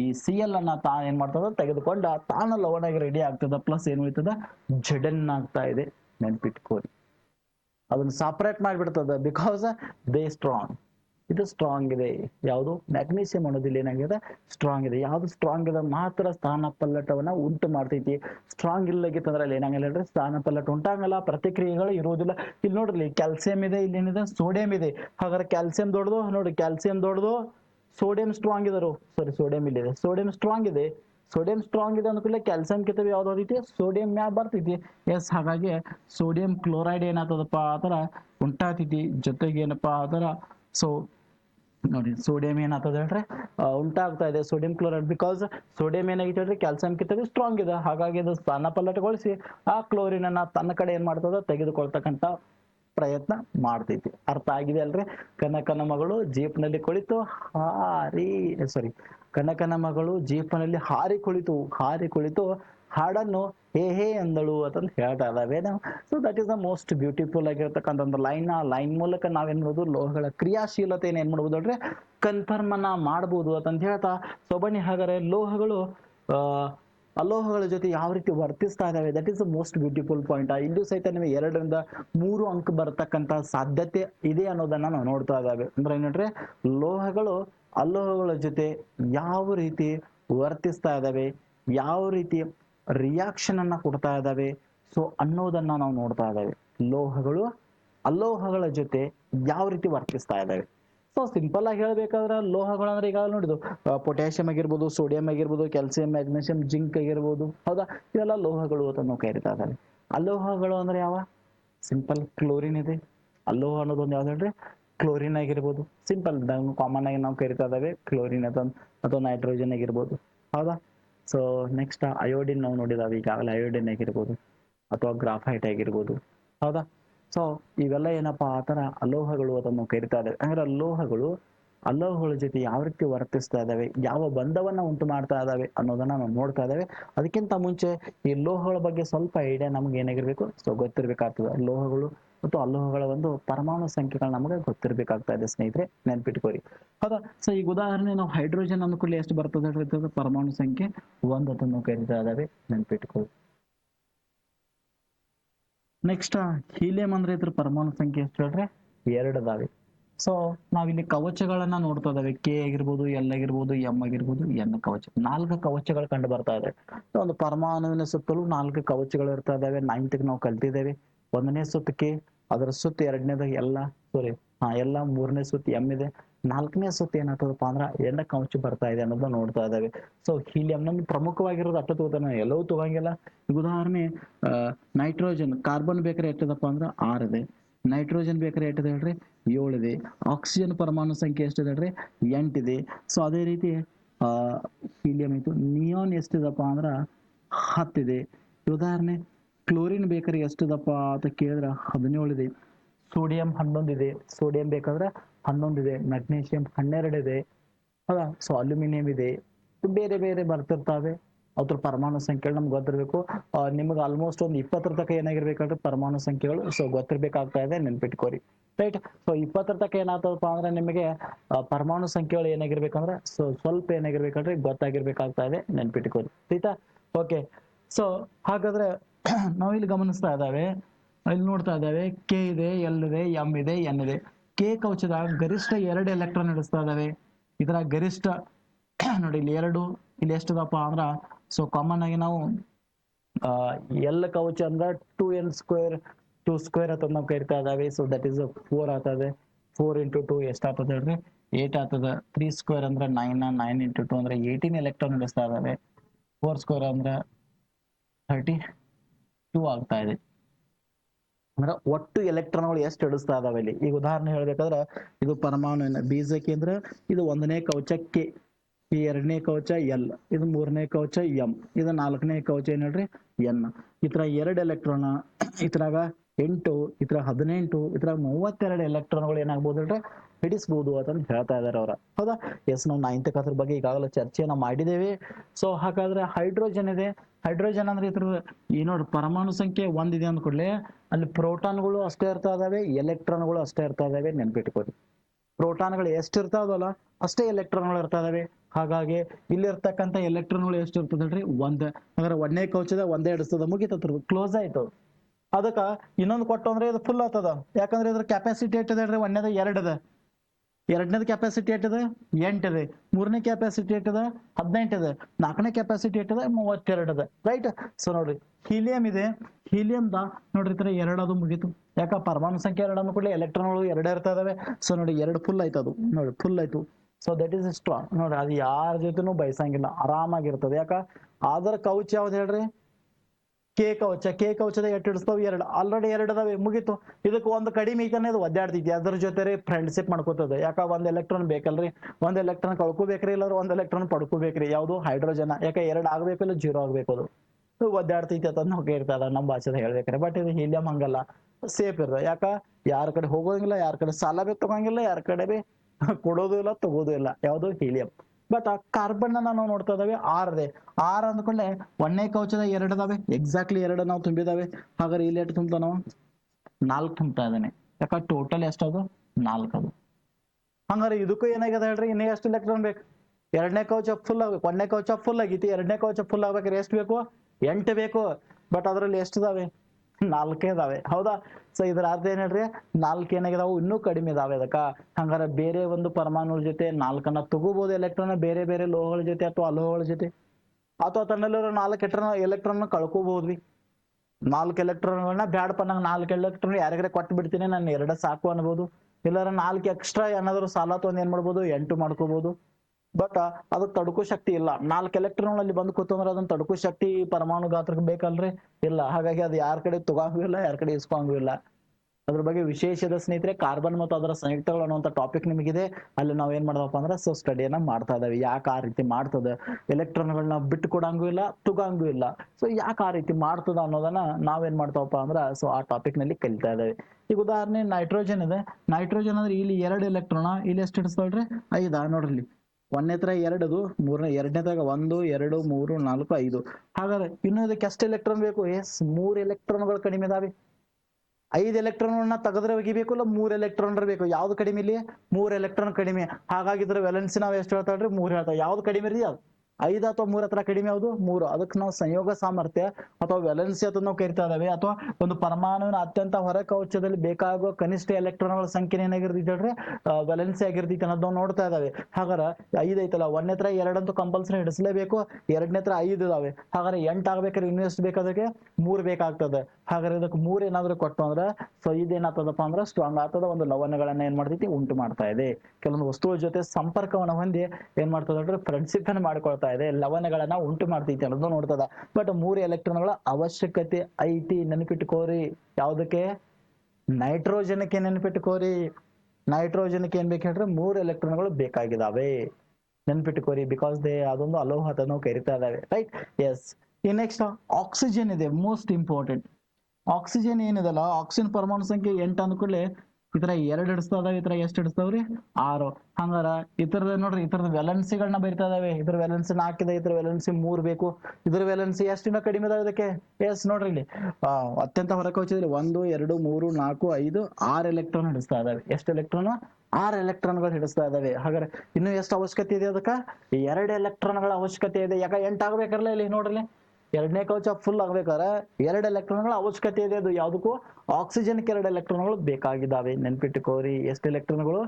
ಈ ಸಿ ಎಲ್ ಅನ್ನ ತಾ ಏನ್ ಮಾಡ್ತದ? ತೆಗೆದುಕೊಂಡ ತಾನ ಲವಣಾಗಿ ರೆಡಿ ಆಗ್ತದ ಪ್ಲಸ್ ಏನು ಉಳಿತದ? ಜಡನ್ ಆಗ್ತಾ ಇದೆ. ನೆನ್ಪಿಟ್ಕೋರಿ ಅದನ್ನ ಸಪರೇಟ್ ಮಾಡಿಬಿಡ್ತದ ಬಿಕಾಸ್ ದೇ ಸ್ಟ್ರಾಂಗ್ ಇದು ಸ್ಟ್ರಾಂಗ್ ಇದೆ. ಯಾವುದು? ಮ್ಯಾಗ್ನೀಷಿಯಂ ಅನ್ನೋದಿಲ್ಲ, ಏನಾಗಿದೆ? ಸ್ಟ್ರಾಂಗ್ ಇದೆ. ಯಾವ್ದು ಸ್ಟ್ರಾಂಗ್ ಇದೆ ಮಾತ್ರ ಸ್ಥಾನ ಪಲ್ಲಟವನ್ನ ಉಂಟು ಮಾಡ್ತೈತಿ. ಸ್ಟ್ರಾಂಗ್ ಇಲ್ಲಗಿತ್ತಂದ್ರೆ ಅಲ್ಲಿ ಏನಾಗಲ್ಲ ಹೇಳಿದ್ರೆ ಸ್ಥಾನ ಪಲ್ಲಟ ಉಂಟಾಗಲ್ಲ, ಪ್ರತಿಕ್ರಿಯೆಗಳು ಇರುವುದಿಲ್ಲ. ಇಲ್ಲಿ ನೋಡ್ರಿ ಕ್ಯಾಲ್ಸಿಯಂ ಇದೆ, ಇಲ್ಲಿ ಏನಿದೆ? ಸೋಡಿಯಂ ಇದೆ. ಹಾಗಾದ್ರೆ ಕ್ಯಾಲ್ಸಿಯಂ ದೊಡ್ಡದು ನೋಡಿ ಕ್ಯಾಲ್ಸಿಯಂ ದೊಡ್ಡದು ಸೋಡಿಯಂ ಸ್ಟ್ರಾಂಗ್ ಇದರು ಸಾರಿ ಸೋಡಿಯಂ ಇಲ್ಲಿದೆ. ಸೋಡಿಯಂ ಸ್ಟ್ರಾಂಗ್ ಇದೆ. ಸೋಡಿಯಂ ಸ್ಟ್ರಾಂಗ್ ಇದೆ ಅಂದ್ಕೂಡಲೇ ಕ್ಯಾಲ್ಸಿಯಂ ಕಿತ್ತವೆ ಯಾವ್ದು ಹೋದೈತಿ ಸೋಡಿಯಂ ಮ್ಯಾಗ ಬರ್ತೈತಿ. ಎಸ್ ಹಾಗಾಗಿ ಸೋಡಿಯಂ ಕ್ಲೋರೈಡ್ ಏನಾಗ್ತದಪ್ಪ ಆತರ ಉಂಟಾಗ್ತೈತಿ. ಜೊತೆಗೆ ಏನಪ್ಪಾ ಅದರ ಸೊ ನೋಡಿ ಸೋಡಿಯಂ ಏನಾಗ್ತದೆ ಹೇಳ್ರಿ? ಉಂಟಾಗ್ತಾ ಇದೆ ಸೋಡಿಯಂ ಕ್ಲೋರೈಡ್ ಬಿಕಾಸ್ ಸೋಡಿಯಂ ಏನಾಗಿತ್ತು ಹೇಳ್ರಿ ಕ್ಯಾಲ್ಸಿಯಂ ಕಿತ್ತದೆ ಸ್ಟ್ರಾಂಗ್ ಇದೆ. ಹಾಗಾಗಿ ಅದು ಸ್ಥಾನ ಪಲ್ಲಟಗೊಳಿಸಿ ಆ ಕ್ಲೋರಿನ್ ತನ್ನ ಕಡೆ ಏನ್ ಮಾಡ್ತದ ತೆಗೆದುಕೊಳ್ತಕ್ಕಂಥ ಪ್ರಯತ್ನ ಮಾಡ್ತೈತಿ. ಅರ್ಥ ಆಗಿದೆ ಅಲ್ರಿ? ಕನಕನ ಮಗಳು ಜೀಪ್ನಲ್ಲಿ ಕುಳಿತು ಹಾರಿ ಸಾರಿ ಕನಕನ ಮಗಳು ಜೀಪ್ನಲ್ಲಿ ಹಾರಿ ಕುಳಿತು ಹಾರಿ ಕುಳಿತು ಹಾಡನ್ನು ಹೇ ಹೇ ಎಂದಳು ಅಂತ ಹೇಳ್ತಾ ಇದ್ದಾವೆ so that is the most beautiful ಆಗಿರ್ತಕ್ಕಂಥ ಒಂದು ಲೈನ್ ಆ ಲೈನ್ ಮೂಲಕ ನಾವೇನ್ ಮಾಡ್ಬೋದು ಲೋಹಗಳ ಕ್ರಿಯಾಶೀಲತೆಯನ್ನು ಏನ್ ಮಾಡ್ಬೋದು ಅಂದ್ರೆ ಕನ್ಫರ್ಮನ್ನ ಮಾಡ್ಬೋದು ಅಂತಂದು ಹೇಳ್ತಾ ಸೊ ಬನ್ನಿ ಹಾಗಾದ್ರೆ ಲೋಹಗಳು ಅಲೋಹಗಳ ಜೊತೆ ಯಾವ ರೀತಿ ವರ್ತಿಸ್ತಾ ಇದಾವೆ that is the most beautiful point ಇಲ್ಲೂ ಸಹಿತ ನಿಮಗೆ ಎರಡರಿಂದ ಮೂರು ಅಂಕ ಬರತಕ್ಕಂತ ಸಾಧ್ಯತೆ ಇದೆ ಅನ್ನೋದನ್ನ ನಾವು ನೋಡ್ತಾ ಇದ್ದಾವೆ. ಅಂದ್ರೆ ಏನಂದ್ರೆ, ಲೋಹಗಳು ಅಲೋಹಗಳ ಜೊತೆ ಯಾವ ರೀತಿ ವರ್ತಿಸ್ತಾ ಇದ್ದಾವೆ? ಯಾವ ರೀತಿ ರಿಯಾಕ್ಷನ್ ಅನ್ನ ಕೊಡ್ತಾ ಇದ್ದಾವೆ. ಸೊ ಅನ್ನೋದನ್ನ ನಾವು ನೋಡ್ತಾ ಇದ್ದಾವೆ. ಲೋಹಗಳು, ಅಲೋಹಗಳ ಜೊತೆ ಯಾವ ರೀತಿ ವರ್ತಿಸ್ತಾ ಇದ್ದಾವೆ. ಸೊ ಸಿಂಪಲ್ ಆಗಿ ಹೇಳ್ಬೇಕಾದ್ರೆ ಲೋಹಗಳು ಅಂದ್ರೆ ಈಗ ನೋಡಿದ್ದು ಪೊಟ್ಯಾಷಿಯಂ ಆಗಿರ್ಬೋದು ಸೋಡಿಯಂ ಆಗಿರ್ಬೋದು ಕ್ಯಾಲ್ಸಿಯಂ ಮ್ಯಾಗ್ನೆಸಿಯಂ ಜಿಂಕ್ ಆಗಿರ್ಬೋದು, ಹೌದಾ? ಇವೆಲ್ಲ ಲೋಹಗಳು ಅಂತ ನಾವು ಕರಿತಾ ಇದ್ದಾರೆ ಅಲೋಹಗಳು ಅಂದ್ರೆ ಯಾವ? ಸಿಂಪಲ್ ಕ್ಲೋರಿನ್ ಇದೆ. ಅಲೋಹ ಅನ್ನೋದೊಂದು ಯಾವ್ದು ಹೇಳ್ರಿ? ಕ್ಲೋರಿನ್ ಆಗಿರ್ಬೋದು. ಸಿಂಪಲ್ ಕಾಮನ್ ಆಗಿ ನಾವು ಕರಿತಾ ಇದ್ದಾವೆ. ಕ್ಲೋರಿನ್ ಅಥವಾ ಅಥವಾ ನೈಟ್ರೋಜನ್ ಆಗಿರ್ಬೋದು. ಹೌದಾ? ಸೊ ನೆಕ್ಸ್ಟ್ ಅಯೋಡಿನ್ ನಾವು ನೋಡಿದಾವೆ. ಈಗಾಗಲೇ ಅಯೋಡಿನ್ ಆಗಿರ್ಬೋದು ಅಥವಾ ಗ್ರಾಫೈಟ್ ಆಗಿರ್ಬೋದು. ಹೌದಾ? ಸೊ ಇವೆಲ್ಲ ಏನಪ್ಪಾ? ಆ ಥರ ಅಲೋಹಗಳು ಅದನ್ನು ಕರಿತಾ ಇದ್ದಾವೆ ಅಂದ್ರೆ ಅಲೋಹಗಳು, ಅಲೋಹಗಳ ಜೊತೆ ಯಾವ ರೀತಿ ವರ್ತಿಸ್ತಾ ಇದ್ದಾವೆ ಯಾವ ಬಂಧವನ್ನ ಉಂಟು ಮಾಡ್ತಾ ಇದ್ದಾವೆ ಅನ್ನೋದನ್ನ ನಾವು ನೋಡ್ತಾ ಇದ್ದಾವೆ ಅದಕ್ಕಿಂತ ಮುಂಚೆ ಈ ಲೋಹಗಳ ಬಗ್ಗೆ ಸ್ವಲ್ಪ ಐಡಿಯಾ ನಮ್ಗೆ ಏನಾಗಿರ್ಬೇಕು? ಸೊ ಗೊತ್ತಿರ್ಬೇಕಾಗ್ತದೆ. ಲೋಹಗಳು ಮತ್ತು ಅಲೋಹಗಳ ಒಂದು ಪರಮಾಣು ಸಂಖ್ಯೆಗಳು ನಮಗೆ ಗೊತ್ತಿರಬೇಕಾಗ್ತಾ ಇದೆ, ಸ್ನೇಹಿತರೆ. ನೆನ್ಪಿಟ್ಕೋರಿ ಹೌದಾ? ಸೊ ಈಗ ಉದಾಹರಣೆ ನಾವು ಹೈಡ್ರೋಜನ್ ಅಂದ್ಕೊಳ್ಳಿ ಎಷ್ಟು ಬರ್ತದೆ ಪರಮಾಣು ಸಂಖ್ಯೆ ಒಂದು ಅದನ್ನು ಕರೀತಾ ಇದಾವೆ ನೆನ್ಪಿಟ್ಕೋರಿ ನೆಕ್ಸ್ಟ್ ಹೀಲಿಯಂ ಅಂದ್ರೆ ಇದ್ರ ಪರಮಾಣು ಸಂಖ್ಯೆ ಎಷ್ಟು ಹೇಳ್ರೆ? ಎರಡು ಅದಾವೆ ಸೊ ನಾವಿಲ್ಲಿ ಕವಚಗಳನ್ನ ನೋಡ್ತಾ ಇದಾವೆ ಕೆ ಆಗಿರ್ಬೋದು ಎಲ್ ಆಗಿರ್ಬೋದು ಎಂ ಆಗಿರ್ಬೋದು ಎನ್ ಕವಚ. ನಾಲ್ಕು ಕವಚಗಳು ಕಂಡು ಬರ್ತಾ ಇದೆ. ಒಂದು ಪರಮಾಣುವಿನ ಸುತ್ತಲೂ ನಾಲ್ಕು ಕವಚಗಳು ಇರ್ತಾ ಇದಾವೆ ನೈನ್ತ್ ನಾವು ಕಲ್ತಿದ್ದೇವೆ. ಒಂದನೇ ಸುತ್ತು ಕೆ ಅದರ ಸುತ್ತು ಎರಡನೇದಾಗ ಎಲ್ಲ ಸಾರಿ ಹಾ, ಎಲ್ಲ ಮೂರನೇ ಸುತ್ತು ಎಂ ಇದೆ. ನಾಲ್ಕನೇ ಸುತ್ತು ಏನಾಗ್ತದಪ್ಪ ಅಂದ್ರೆ ಎಂಡ ಕಂಚು ಬರ್ತಾ ಇದೆ ಅನ್ನೋದನ್ನ ನೋಡ್ತಾ ಇದ್ದಾವೆ. ಸೊ ಹೀಲಿಯಂ ನಮ್ಗೆ ಪ್ರಮುಖವಾಗಿರೋದು ಅಟ್ಟ ತಗೋತಾನೆ, ಎಲ್ಲವೂ ತಗೋಂಗಿಲ್ಲ. ಈಗ ಉದಾಹರಣೆ ನೈಟ್ರೋಜನ್ ಕಾರ್ಬನ್ ಬೇಕಾದ್ರೆ ಎಷ್ಟದಪ್ಪ ಅಂದ್ರೆ ಆರ್ ಇದೆ. ನೈಟ್ರೋಜನ್ ಬೇಕಾದ್ರೆ ಎಷ್ಟಿದೆ ಹೇಳ್ರಿ? ಏಳಿದೆ ಆಕ್ಸಿಜನ್ ಪರಮಾಣು ಸಂಖ್ಯೆ ಎಷ್ಟಿದೆ ಹೇಳ್ರಿ? ಎಂಟಿದೆ ಸೊ ಅದೇ ರೀತಿ, ಆ ಹೀಲಿಯಂ ಇತ್ತು ನಿಯೋನ್ ಎಷ್ಟಿದಪ್ಪ ಅಂದ್ರ ಹತ್ತಿದೆ ಉದಾಹರಣೆ ಕ್ಲೋರಿನ್ ಬೇಕಾದ್ರೆ ಎಷ್ಟಿದಪ್ಪ ಅಂತ ಕೇಳಿದ್ರೆ? ಹದಿನೇಳಿದೆ ಸೋಡಿಯಂ ಹನ್ನೊಂದಿದೆ. ಸೋಡಿಯಂ ಬೇಕಾದ್ರೆ ಹನ್ನೊಂದಿದೆ. ಮೆಗ್ನೀಷಿಯಂ ಹನ್ನೆರಡಿದೆ. ಅಲ್ಲ, ಸೊ ಅಲ್ಯೂಮಿನಿಯಂ ಇದೆ. ಬೇರೆ ಬೇರೆ ಬರ್ತಿರ್ತಾವೆ. ಅದ್ರ ಪರಮಾಣು ಸಂಖ್ಯೆಗಳು ನಮ್ಗೆ ಗೊತ್ತಿರಬೇಕು. ನಿಮ್ಗೆ ಆಲ್ಮೋಸ್ಟ್ ಒಂದು ಇಪ್ಪತ್ತರ ತನಕ ಏನಾಗಿರ್ಬೇಕಂದ್ರೆ ಪರಮಾಣು ಸಂಖ್ಯೆಗಳು ಸೊ ಗೊತ್ತಿರ್ಬೇಕಾಗ್ತಾ ಇದೆ, ನೆನ್ಪಿಟ್ಕೋರಿ. ರೈಟ್ ಸೊ ಇಪ್ಪತ್ತರ ತನಕ ಏನಾಗ್ತದಪ್ಪ ಅಂದ್ರೆ ನಿಮಗೆ ಪರಮಾಣು ಸಂಖ್ಯೆಗಳು ಏನಾಗಿರ್ಬೇಕಂದ್ರೆ ಸೊ ಸ್ವಲ್ಪ ಏನಾಗಿರ್ಬೇಕಂದ್ರೆ ಗೊತ್ತಾಗಿರ್ಬೇಕಾಗ್ತಾ ಇದೆ, ನೆನ್ಪಿಟ್ಕೋರಿ. ಆಯ್ತಾ? ಓಕೆ ಸೊ ಹಾಗಾದ್ರೆ ನಾವಿಲ್ಲಿ ಗಮನಿಸ್ತಾ ಇದ್ದಾವೆ. ಇಲ್ಲಿ ನೋಡ್ತಾ ಇದ್ದಾವೆ, ಕೆ ಇದೆ, ಎಲ್ ಇದೆ, ಎಂ ಇದೆ, ಎನ್ ಇದೆ. ಕೆ ಕವಚದ ಗರಿಷ್ಠ ಎರಡು ಎಲೆಕ್ಟ್ರಾನ್ ನಡೆಸ್ತಾ ಇದ್ದಾವೆ. ಇದರ ಗರಿಷ್ಠ ನೋಡಿ, ಇಲ್ಲಿ ಎರಡು, ಇಲ್ಲಿ ಎಷ್ಟದಪ್ಪ ಅಂದ್ರ ಸೊ ಕಾಮನ್ ಆಗಿ ನಾವು ಎಲ್ ಕವಚ ಅಂದ್ರ two N square, two square ಅಂತ ನಾವು ಕರಿತಾ ಇದಾವೆ ಸೊ ದಟ್ ಈಸ್ ಫೋರ್ ಆಗ್ತದೆ. ಫೋರ್ ಇಂಟು ಟೂ ಎಷ್ಟು ಆಗ್ತದೆ ಹೇಳ್ರಿ? ಏಟ್ ಆತದ ತ್ರೀ ಸ್ಕ್ವೇರ್ ಅಂದ್ರೆ ನೈನ್ ನೈನ್ ಇಂಟು ಟೂ ಅಂದ್ರೆ ಏಯ್ಟೀನ್ ಎಲೆಕ್ಟ್ರಾನ್ ನಡೆಸ್ತಾ ಇದಾವೆ ಫೋರ್ ಸ್ಕ್ವೇರ್ ಅಂದ್ರೆ ಥರ್ಟಿ ಟೂ ಆಗ್ತಾ ಇದೆ. ಅಂದ್ರೆ ಒಟ್ಟು ಎಲೆಕ್ಟ್ರಾನ್ಗಳು ಎಷ್ಟು ಇಡಿಸ್ತಾ ಇದಾವೆ ಇಲ್ಲಿ? ಈಗ ಉದಾಹರಣೆ ಹೇಳ್ಬೇಕಾದ್ರೆ, ಇದು ಪರಮಾಣುವಿನ ಬೀಜ ಕೇಂದ್ರ ಇದು ಒಂದನೇ ಕವಚ ಕೆ ಈ ಎರಡನೇ ಕವಚ ಎಲ್, ಇದು ಮೂರನೇ ಕವಚ ಎಂ ಇದು ನಾಲ್ಕನೇ ಕವಚ ಏನ್ ಹೇಳ್ರಿ? ಎನ್. ಈ ತರ ಎರಡು ಎಲೆಕ್ಟ್ರಾನ್ ಇದ್ರಾಗ ಎಂಟು ಇತರ ಹದಿನೆಂಟು ಇತರ ಮೂವತ್ತೆರಡು ಎಲೆಕ್ಟ್ರಾನ್ಗಳು ಏನಾಗ್ಬೋದು ಹೇಳ್ರಿ? ಹಿಡಿಸ್ಬೋದು ಅಂತ ಹೇಳ್ತಾ ಇದಾರೆ ಅವ್ರ. ಹೌದಾ? ಎಸ್, ನಾವು ನೈನ್ತ್ ಅದ್ರ ಬಗ್ಗೆ ಈಗಾಗಲೇ ಚರ್ಚೆಯನ್ನ ಮಾಡಿದ್ದೇವೆ. ಸೊ ಹಾಗಾದ್ರೆ ಹೈಡ್ರೋಜನ್ ಇದೆ. ಹೈಡ್ರೋಜನ್ ಅಂದ್ರೆ ಇದ್ರ ಈ ನೋಡಿ ಪರಮಾಣು ಸಂಖ್ಯೆ ಒಂದಿದೆ ಅಂದ್ಕೂಡ್ಲೆ ಅಲ್ಲಿ ಪ್ರೋಟಾನ್ಗಳು ಅಷ್ಟೇ ಇರ್ತಾ ಇದಾವೆ, ಎಲೆಕ್ಟ್ರಾನ್ಗಳು ಅಷ್ಟೇ ಇರ್ತಾ ಇದಾವೆ ನೆನ್ಪಿಟ್ಕೋರಿ ಪ್ರೋಟಾನ್ಗಳು ಎಷ್ಟು ಇರ್ತಾವಲ್ಲ ಅಷ್ಟೇ ಎಲೆಕ್ಟ್ರಾನ್ಗಳು ಇರ್ತಾ ಇದಾವೆ. ಹಾಗಾಗಿ ಇಲ್ಲಿರ್ತಕ್ಕಂಥ ಎಲೆಕ್ಟ್ರಾನ್ಗಳು ಎಷ್ಟು ಇರ್ತದಲ್ರಿ ಒಂದ್. ಅಂದ್ರೆ ಒಂದೇ ಕೌಚದ ಒಂದೇ ಇಡಿಸ್ತದ ಮುಗಿತತ್ರ ಕ್ಲೋಸ್ ಆಯ್ತು. ಅದಕ್ಕ ಇನ್ನೊಂದು ಕೊಟ್ಟು ಅಂದ್ರೆ ಇದು ಫುಲ್ ಆಗ್ತದ ಯಾಕಂದ್ರೆ ಇದ್ರ ಕೆಪಾಸಿಟಿ ಎಷ್ಟಿದೆ ಹೇಳ್ರಿ? ಒಂದೇದ ಎರಡದ. ಎರಡನೇದು ಕೆಪಾಸಿಟಿ ಎಷ್ಟಿದೆ? ಎಂಟಿದೆ. ಮೂರನೇ ಕೆಪಾಸಿಟಿ ಎಷ್ಟಿದೆ? ಹದಿನೆಂಟಿದೆ. ನಾಲ್ಕನೇ ಕೆಪಾಸಿಟಿ ಎಷ್ಟಿದೆ? ಮೂವತ್ತೆರಡು ರೈಟ್ ಸೊ ನೋಡ್ರಿ ಹೀಲಿಯಂ ಇದೆ. ಹೀಲಿಯಂದ ತರ ಎರಡದು ಮುಗೀತು. ಯಾಕ ಪರಮಾಣು ಸಂಖ್ಯೆ ಎರಡು ಕೂಡ ಎಲೆಕ್ಟ್ರಾನ್ಗಳು ಎರಡೇ ಇರ್ತಾ ಇದಾವೆ. ಸೊ ನೋಡಿ, ಎರಡು ಫುಲ್ ಆಯ್ತು ಅದು. ನೋಡಿ ಫುಲ್ ಆಯ್ತು. ಸೊ ದಟ್ ಈಸ್ ಸ್ಟ್ರಾಂಗ್ ನೋಡ್ರಿ ಅದು ಯಾರ ಜೊತೆನೂ ಬಯಸಂಗಿಲ್ಲ. ಆರಾಮಾಗಿರ್ತದೆ. ಯಾಕ? ಅದರ ಕೌಚ್ ಯಾವ್ದು ಹೇಳ್ರಿ? ಕೆ ಕವಚ ಕೆ ಕವಚದ ಎಟ್ಟು ಇಡಿಸ್ತಾವ್ ಎರಡು. ಆಲ್ರೆಡಿ ಎರಡು ಅದಾವೆ. ಮುಗೀತು. ಇದಕ್ಕೆ ಒಂದು ಕಡಿಮೆ ಐತನೇ ಅದು ಒದ್ದಾಡ್ತೈತಿ ಅದ್ರ ಜೊತೆ ಫ್ರೆಂಡ್ಶಿಪ್ ಮಾಡ್ಕೋತದ. ಯಾಕ ಒಂದು ಎಲೆಕ್ಟ್ರಾನ್ ಬೇಕಲ್ರಿ? ಒಂದು ಎಲೆಕ್ಟ್ರಾನ್ ಕಳ್ಕೋಬೇಕ್ರಿ ಇಲ್ಲಾರ ಒಂದ್ ಎಲೆಕ್ಟ್ರಾನ್ ಪಡ್ಕೋಬೇಕ್ರಿ. ಯಾವುದು? ಹೈಡ್ರೋಜನ್ ಯಾಕೆ ಎರಡು ಆಗ್ಬೇಕಿಲ್ಲ ಜೀರೋ ಆಗ್ಬೇಕು ಅದು? ಇದು ಒದ್ದಾಡ್ತೈತಿ ಅಂತ ಹೋಗೇ ಇರ್ತದ. ನಮ್ಮ ಭಾಷೆದ ಹೇಳ್ಬೇಕ್ರಿ. ಬಟ್ ಇದು ಹೀಲಿಯಂ ಹಂಗಲ್ಲ. ಸೇಫ್ ಇರ್ತದೆ. ಯಾಕ? ಯಾರ ಕಡೆ ಹೋಗೋಂಗಿಲ್ಲ, ಯಾರ ಕಡೆ ಸಾಲ ಬೇ ತಗೊಂಗಿಲ್ಲ, ಯಾರ ಕಡೆ ಬಿ ಕೊಡೋದು ಇಲ್ಲ, ತಗೋದು ಇಲ್ಲ. ಯಾವುದು ಹೀಲಿಯಂ ಬಟ್ ಆ ಕಾರ್ಬನ್ ನಾವು ನೋಡ್ತಾ ಇದಾವೆ. ಆರ್ ಇದೆ ಆರ್ ಅಂದ್ಕೊಂಡೆ ಒಂದನೇ ಕವಚದ ಎರಡು ಇದಾವೆ. ಎಕ್ಸಾಕ್ಟ್ಲಿ ಎರಡು ನಾವು ತುಂಬಿದಾವೆ. ಹಾಗಾದ್ರೆ ಇಲ್ಲಿ ಎಷ್ಟು ತುಂಬ್ತಾ ನಾವು ನಾಲ್ಕು ತುಂಬ್ತಾ ಇದ್ದಾನೆ. ಯಾಕ ಟೋಟಲ್ ಎಷ್ಟದು ನಾಲ್ಕು ಅದು. ಹಂಗಾರೆ ಇದಕ್ಕೂ ಏನಾಗಿದೆ ಹೇಳ್ರಿ? ಇನ್ನೇ ಎಷ್ಟು ಎಲೆಕ್ಟ್ರಾನ್ ಬೇಕು? ಎರಡನೇ ಕವಚ ಫುಲ್ ಆಗ್ಬೇಕು ಒಂದನೇ ಕವಚ ಫುಲ್ ಆಗೈತಿ ಎರಡನೇ ಕವಚ ಫುಲ್ ಆಗ್ಬೇಕಾದ್ರೆ ಎಷ್ಟು ಬೇಕು? ಎಂಟು ಬೇಕು. ಬಟ್ ಅದರಲ್ಲಿ ಎಷ್ಟು ಇದಾವೆ? ನಾಲ್ಕೇ ಇದಾವೆ. ಹೌದಾ? ಸೊ ಇದರ ಅರ್ಥ ಏನ್ ಹೇಳ್ರಿ? ನಾಲ್ಕು ಏನಾಗಿದಾವು ಇನ್ನೂ ಕಡಿಮೆ ಇದಾವೆ ಅದಕ್ಕ. ಹಂಗಾರ ಬೇರೆ ಒಂದು ಪರಮಾಣುಗಳ ಜೊತೆ ನಾಲ್ಕನ್ನ ತಗೋಬಹುದು ಎಲೆಕ್ಟ್ರಾನ್ ಬೇರೆ ಬೇರೆ ಲೋಹಗಳ ಜೊತೆ ಅಥವಾ ಅಲೋಹಗಳ ಜೊತೆ? ಅಥವಾ ತನ್ನಲ್ಲಿರೋ ನಾಲ್ಕು ಎಲೆಕ್ಟ್ರಾನ್ ಎಲೆಕ್ಟ್ರಾನ್ ಕಳ್ಕೋಬಹುದ್ವಿ ನಾಲ್ಕು ಎಲೆಕ್ಟ್ರಾನ್ಗಳನ್ನ ಬ್ಯಾಡಪ್ಪ ನಂಗೆ ನಾಲ್ಕು ಎಲೆಕ್ಟ್ರಾನ್ ಯಾರಿಗಾರ ಕೊಟ್ಟು ಬಿಡ್ತೀನಿ, ನಾನು ಎರಡ ಸಾಕು ಅನ್ಬೋದು. ಇಲ್ಲಾರ ನಾಲ್ಕು ಎಕ್ಸ್ಟ್ರಾ ಏನಾದ್ರು ಸಾಲ ತೊಗೊಂಡು ಏನ್ ಮಾಡ್ಬೋದು? ಎಂಟು ಮಾಡ್ಕೋಬಹುದು ಬಟ್ ಅದಕ್ಕೆ ತಡ್ಕೋ ಶಕ್ತಿ ಇಲ್ಲ. ನಾಲ್ಕು ಎಲೆಕ್ಟ್ರಾನ್ ಅಲ್ಲಿ ಬಂದು ಕೂತಂದ್ರೆ ಅದನ್ನ ತಡ್ಕೋ ಶಕ್ತಿ ಪರಮಾಣು ಗಾತ್ರಕ್ಕೆ ಬೇಕಲ್ರಿ? ಇಲ್ಲ. ಹಾಗಾಗಿ ಅದು ಯಾರ ಕಡೆ ತಗೋಂಗೂ ಇಲ್ಲ, ಯಾರ ಕಡೆ ಇಸ್ಕೊಂಗೂ ಇಲ್ಲ. ಅದ್ರ ಬಗ್ಗೆ ವಿಶೇಷದ ಸ್ನೇಹಿತರೆ ಕಾರ್ಬನ್ ಮತ್ತು ಅದರ ಸಂಯುಕ್ತಗಳು ಅನ್ನುವಂಥ ಟಾಪಿಕ್ ನಿಮಗಿದೆ. ಅಲ್ಲಿ ನಾವು ಏನ್ ಮಾಡ್ದಪ್ಪ ಅಂದ್ರೆ ಸೊ ಸ್ಟಡಿಯನ್ನ ಮಾಡ್ತಾ ಇದಾವೆ. ಯಾಕೆ ಆ ರೀತಿ ಮಾಡ್ತದ? ಎಲೆಕ್ಟ್ರಾನ್ಗಳನ್ನ ಬಿಟ್ಟು ಕೊಡಂಗೂ ಇಲ್ಲ, ತುಗಂಗೂ ಇಲ್ಲ. ಸೊ ಯಾಕೆ ಆ ರೀತಿ ಮಾಡ್ತದ ಅನ್ನೋದನ್ನ ನಾವೇನ್ ಮಾಡ್ತಾವಪ್ಪ ಅಂದ್ರೆ ಸೊ ಆ ಟಾಪಿಕ್ನಲ್ಲಿ ಕಲಿತಾ ಇದಾವೆ. ಈಗ ಉದಾಹರಣೆ ನೈಟ್ರೋಜನ್ ಇದೆ. ನೈಟ್ರೋಜನ್ ಅಂದ್ರೆ ಇಲ್ಲಿ ಎರಡು ಎಲೆಕ್ಟ್ರಾನ ಇಲ್ಲಿ ಎಷ್ಟು ಹಿಡಿಸ್ತಾಳ್ರಿ ಐದ. ನೋಡ್ರಿ ಇಲ್ಲಿ ಒಂದನೇ ತರ ಎರಡದು, ಮೂರನೇ ಎರಡನೇದಾಗ ಒಂದು, ಎರಡು, ಮೂರು, ನಾಲ್ಕು, ಐದು. ಹಾಗಾದ್ರೆ ಇನ್ನು ಇದಕ್ಕೆ ಎಷ್ಟು ಎಲೆಕ್ಟ್ರಾನ್ ಬೇಕು? ಎಸ್, ಮೂರು ಎಲೆಕ್ಟ್ರಾನ್ಗಳು ಕಡಿಮೆ ಇದಾವೆ. ಐದು ಎಲೆಕ್ಟ್ರಾನ್ಗಳನ್ನ ತೆಗೆದ್ರೆ ಒಗಿಬೇಕು ಇಲ್ಲ ಮೂರು ಎಲೆಕ್ಟ್ರಾನ್ ಬೇಕು? ಯಾವ್ದು ಕಡಿಮೆ ಇಲ್ಲಿ? ಮೂರು ಎಲೆಕ್ಟ್ರಾನ್ ಕಡಿಮೆ. ಹಾಗಾಗಿ ಇದ್ರ ವ್ಯಾಲೆನ್ಸಿ ನಾವು ಎಷ್ಟು ಹೇಳ್ತಾಳ್ರಿ ಮೂರು ಹೇಳ್ತಾವೆ ಯಾವ್ದು ಕಡಿಮೆ ರೀ ಅದು? ಐದು ಅಥವಾ ಮೂರ ಹತ್ರ ಕಡಿಮೆ ಯಾವುದು? ಮೂರು. ಅದಕ್ಕೆ ನಾವು ಸಂಯೋಗ ಸಾಮರ್ಥ್ಯ ಅಥವಾ ವ್ಯಾಲೆನ್ಸಿ ಅಂತ ನಾವು ಕರಿತಾ ಇದಾವೆ ಅಥವಾ ಒಂದು ಪರಮಾಣುವಿನ ಅತ್ಯಂತ ಹೊರ ಕವಚದಲ್ಲಿ ಬೇಕಾಗುವ ಕನಿಷ್ಠ ಎಲೆಕ್ಟ್ರಾನ್ಗಳ ಸಂಖ್ಯೆ ಏನಾಗಿರ್ತೈತಿ ಹೇಳ್ರಿ? ವ್ಯಾಲೆನ್ಸಿ ಆಗಿರ್ತೈತಿ ಅನ್ನೋದು ನಾವು ನೋಡ್ತಾ ಇದಾವೆ ಹಾಗಾದ್ರೆ ಐದು ಐತಲ್ಲ, ಒಂದನೇ ಹತ್ರ ಎರಡಂತೂ ಕಂಪಲ್ಸರಿ ಹಿಡಿಸಲೇಬೇಕು ಎರಡನೇ ಹತ್ರ ಐದು ಇದಾವೆ. ಹಾಗಾದ್ರೆ ಎಂಟು ಆಗ್ಬೇಕಾದ್ರೆ ಇನ್ವೆಸ್ಟ್ ಬೇಕಾದಕ್ಕೆ ಮೂರ್ ಬೇಕಾಗ್ತದೆ. ಹಾಗಾದ್ರೆ ಇದಕ್ಕೆ ಮೂರ್ ಏನಾದ್ರು ಕೊಟ್ಟು ಅಂದ್ರೆ, ಸೊ ಇದೇನಾಗ್ತದಪ್ಪ ಅಂದ್ರೆ ಸ್ಟ್ರಾಂಗ್ ಆಗ್ತದ. ಒಂದು ಲವಣಗಳನ್ನ ಏನ್ ಮಾಡ್ತೈತಿ? ಉಂಟು ಮಾಡ್ತಾ ಇದೆ. ಕೆಲವೊಂದು ವಸ್ತುಗಳ ಜೊತೆ ಸಂಪರ್ಕವನ್ನು ಹೊಂದಿ ಏನ್ ಮಾಡ್ತದ ಫ್ರೆಂಡ್ಶಿಪ್ ಅನ್ನ ಇದೆ, ಲವಣಗಳನ್ನ ಉಂಟು ಮಾಡ್ತೈತಿ ಅನ್ನೋದು ನೋಡ್ತದ ಬಟ್ ಮೂರು ಎಲೆಕ್ಟ್ರಾನ್ಗಳ ಅವಶ್ಯಕತೆ ಐತಿ ನೆನಪಿಟ್ಕೋರಿ ಯಾವ್ದಕ್ಕೆ? ನೈಟ್ರೋಜನ್ಗೆ ನೆನಪಿಟ್ಕೋರಿ ನೈಟ್ರೋಜನ್ಗೆ ಏನ್ ಬೇಕು ಹೇಳ್ರಿ? ಮೂರು ಎಲೆಕ್ಟ್ರಾನ್ಗಳು ಬೇಕಾಗಿದಾವೆ. ನೆನ್ಪಿಟ್ಕೋರಿ ಬಿಕಾಸ್ ದೇ ಅದೊಂದು ಅಲೋಹತನೋ ಕರಿತಾ ಇದಾವೆ. ರೈಟ್ ಎಸ್ ಈ ನೆಕ್ಸ್ಟ್ ಆಕ್ಸಿಜನ್ ಇದೆ ಮೋಸ್ಟ್ ಇಂಪಾರ್ಟೆಂಟ್ ಆಕ್ಸಿಜನ್ ಏನಿದಲ್ಲ ಆಕ್ಸಿಜನ್ ಪರಮಾಣು ಸಂಖ್ಯೆ ಎಂಟು ಅಂದ್ಕೂಡ್ಲೆ ಈ ತರ ಎರಡ್ ಹಿಡಿಸ್ತಾ ಇದಾವೆ ಈ ತರ ಎಷ್ಟು ಹಿಡಿಸ್ತಾವ್ರಿ ಆರು. ಹಂಗಾರ ಇತರದ ನೋಡ್ರಿ ಇತರದ ವ್ಯಾಲೆನ್ಸಿಗಳನ್ನ ಬರಿತಾ ಇದಾವೆ. ಇದ್ರ ವ್ಯಾಲೆನ್ಸಿ ನಾಲ್ಕಿದೆ, ಇದ್ರ ವ್ಯಾಲೆನ್ಸಿ ಮೂರ್ ಬೇಕು. ಇದ್ರ ವ್ಯಾಲೆನ್ಸಿ ಎಷ್ಟಿನ ಕಡಿಮೆ ಇದಾವೆ ಇದಕ್ಕೆ? ಎಸ್, ನೋಡ್ರಿ ಇಲ್ಲಿ. ಅತ್ಯಂತ ಹೋಗಿದ್ರಿ ಒಂದು, ಎರಡು, ಮೂರು, ನಾಲ್ಕು, ಐದು, ಆರು ಎಲೆಕ್ಟ್ರಾನ್ ಹಿಡಿಸ್ತಾ ಇದಾವೆ. ಎಷ್ಟು ಎಲೆಕ್ಟ್ರಾನ್? ಆರು ಎಲೆಕ್ಟ್ರಾನ್ಗಳು ಹಿಡಿಸ್ತಾ ಇದಾವೆ. ಹಾಗಾದ್ರೆ ಇನ್ನು ಎಷ್ಟು ಅವಶ್ಯಕತೆ ಇದೆ ಅದಕ್ಕೆ? ಎರಡು ಎಲೆಕ್ಟ್ರಾನ್ಗಳ ಅವಶ್ಯಕತೆ ಇದೆ. ಯಾಕೆ ಎಂಟು ಆಗ್ಬೇಕಲ್ಲ ಇಲ್ಲಿ ನೋಡ್ರಿ ಎರಡನೇ ಕವಚ ಫುಲ್ ಆಗ್ಬೇಕಾದ್ರೆ ಎರಡು ಎಲೆಕ್ಟ್ರಾನ್ಗಳ ಅವಶ್ಯಕತೆ ಇದೆ. ಅದು ಯಾವುದಕ್ಕೂ? ಆಕ್ಸಿಜನ್ಗೆ ಎರಡು ಎಲೆಕ್ಟ್ರಾನ್ಗಳು ಬೇಕಾಗಿದ್ದಾವೆ. ನೆನ್ಪಿಟ್ಟುಕೋರಿ ಎಷ್ಟು ಎಲೆಕ್ಟ್ರಾನ್ಗಳು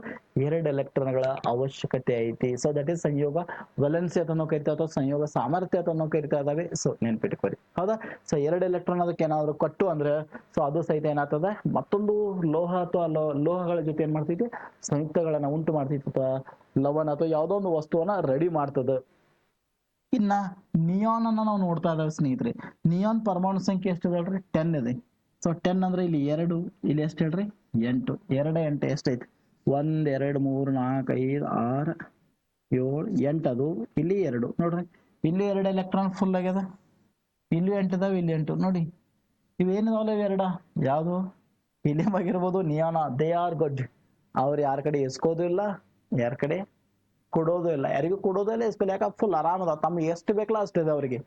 ಎರಡು ಎಲೆಕ್ಟ್ರಾನ್ಗಳ ಅವಶ್ಯಕತೆ ಐತಿ. ಸೊ ದಟ್ ಈಸ್ ಸಂಯೋಗ ವೆಲೆನ್ಸಿ ನಾವು ಕರಿತಾ ಅಥವಾ ಸಂಯೋಗ ಸಾಮರ್ಥ್ಯ ನಾವು ಕರಿತಾ ಇದಾವೆ ಸೊ ನೆನ್ಪಿಟ್ಕೋರಿ ಹೌದಾ? ಸೊ ಎರಡು ಎಲೆಕ್ಟ್ರಾನ್ ಅದಕ್ಕೆ ಏನಾದ್ರು ಕೊಟ್ಟು ಅಂದ್ರೆ ಸೊ ಅದು ಸಹಿತ ಏನಾಗ್ತದೆ? ಮತ್ತೊಂದು ಲೋಹ ಅಥವಾ ಲೋಹಗಳ ಜೊತೆ ಏನ್ ಮಾಡ್ತೈತಿ? ಸಂಯುಕ್ತಗಳನ್ನ ಉಂಟು ಮಾಡ್ತೈತಿ ಲವಣ ಅಥವಾ ಯಾವುದೋ ಒಂದು ವಸ್ತುವನ್ನ ರೆಡಿ ಮಾಡ್ತದೆ. ಇನ್ನ ನಿಯಾನ್ ಅನ್ನ ನಾವು ನೋಡ್ತಾ ಇದಾವೆ ಸ್ನೇಹಿತರೆ. ನಿಯಾನ್ ಪರಮಾಣು ಸಂಖ್ಯೆ ಎಷ್ಟು ಹೇಳ್ರಿ? ಟೆನ್ ಇದೆ. ಸೊ ಟೆನ್ ಅಂದ್ರೆ ಇಲ್ಲಿ ಎರಡು, ಇಲ್ಲಿ ಎಷ್ಟು ಹೇಳ್ರಿ? ಎಂಟು. ಎರಡು, ಎಂಟು ಎಷ್ಟೈತಿ? ಒಂದ್, ಎರಡು, ಮೂರು, ನಾಲ್ಕು, ಐದು, ಆರು, ಏಳು, ಎಂಟು ಅದು. ಇಲ್ಲಿ ಎರಡು. ನೋಡ್ರಿ. ಇಲ್ಲಿ ಎರಡು ಎಲೆಕ್ಟ್ರಾನ್ ಫುಲ್ ಆಗ್ಯದ. ಇಲ್ಲಿ ಎಂಟು ಇದಾವೆ, ಇಲ್ಲಿ ಎಂಟು. ನೋಡಿ. ಇವೇನಿದಾವಲ್ಲ ಇವೆರಡ ಯಾವುದು? ಹಿಲಿಯಂ ಆಗಿರ್ಬೋದು ನಿಯಾನ ದೇ ಆರ್ ಗುಡ್ ಅವ್ರು ಯಾರ ಕಡೆ ಎಸ್ಕೋದು ಇಲ್ಲ? ಯಾರ ಕಡೆ? ಕೊಡೋದು ಇಲ್ಲ. ಯಾರಿಗೂ ಕೊಡೋದೇ ಇಲ್ಲ ಇಸ್ಕೊಲ್ಲ ಯಾಕೆ ಫುಲ್ ಆರಾಮದ ತಮ್ಗೆ ಎಷ್ಟು ಬೇಕಲ್ಲ ಇದೆ ಅವ್ರಿಗೆ.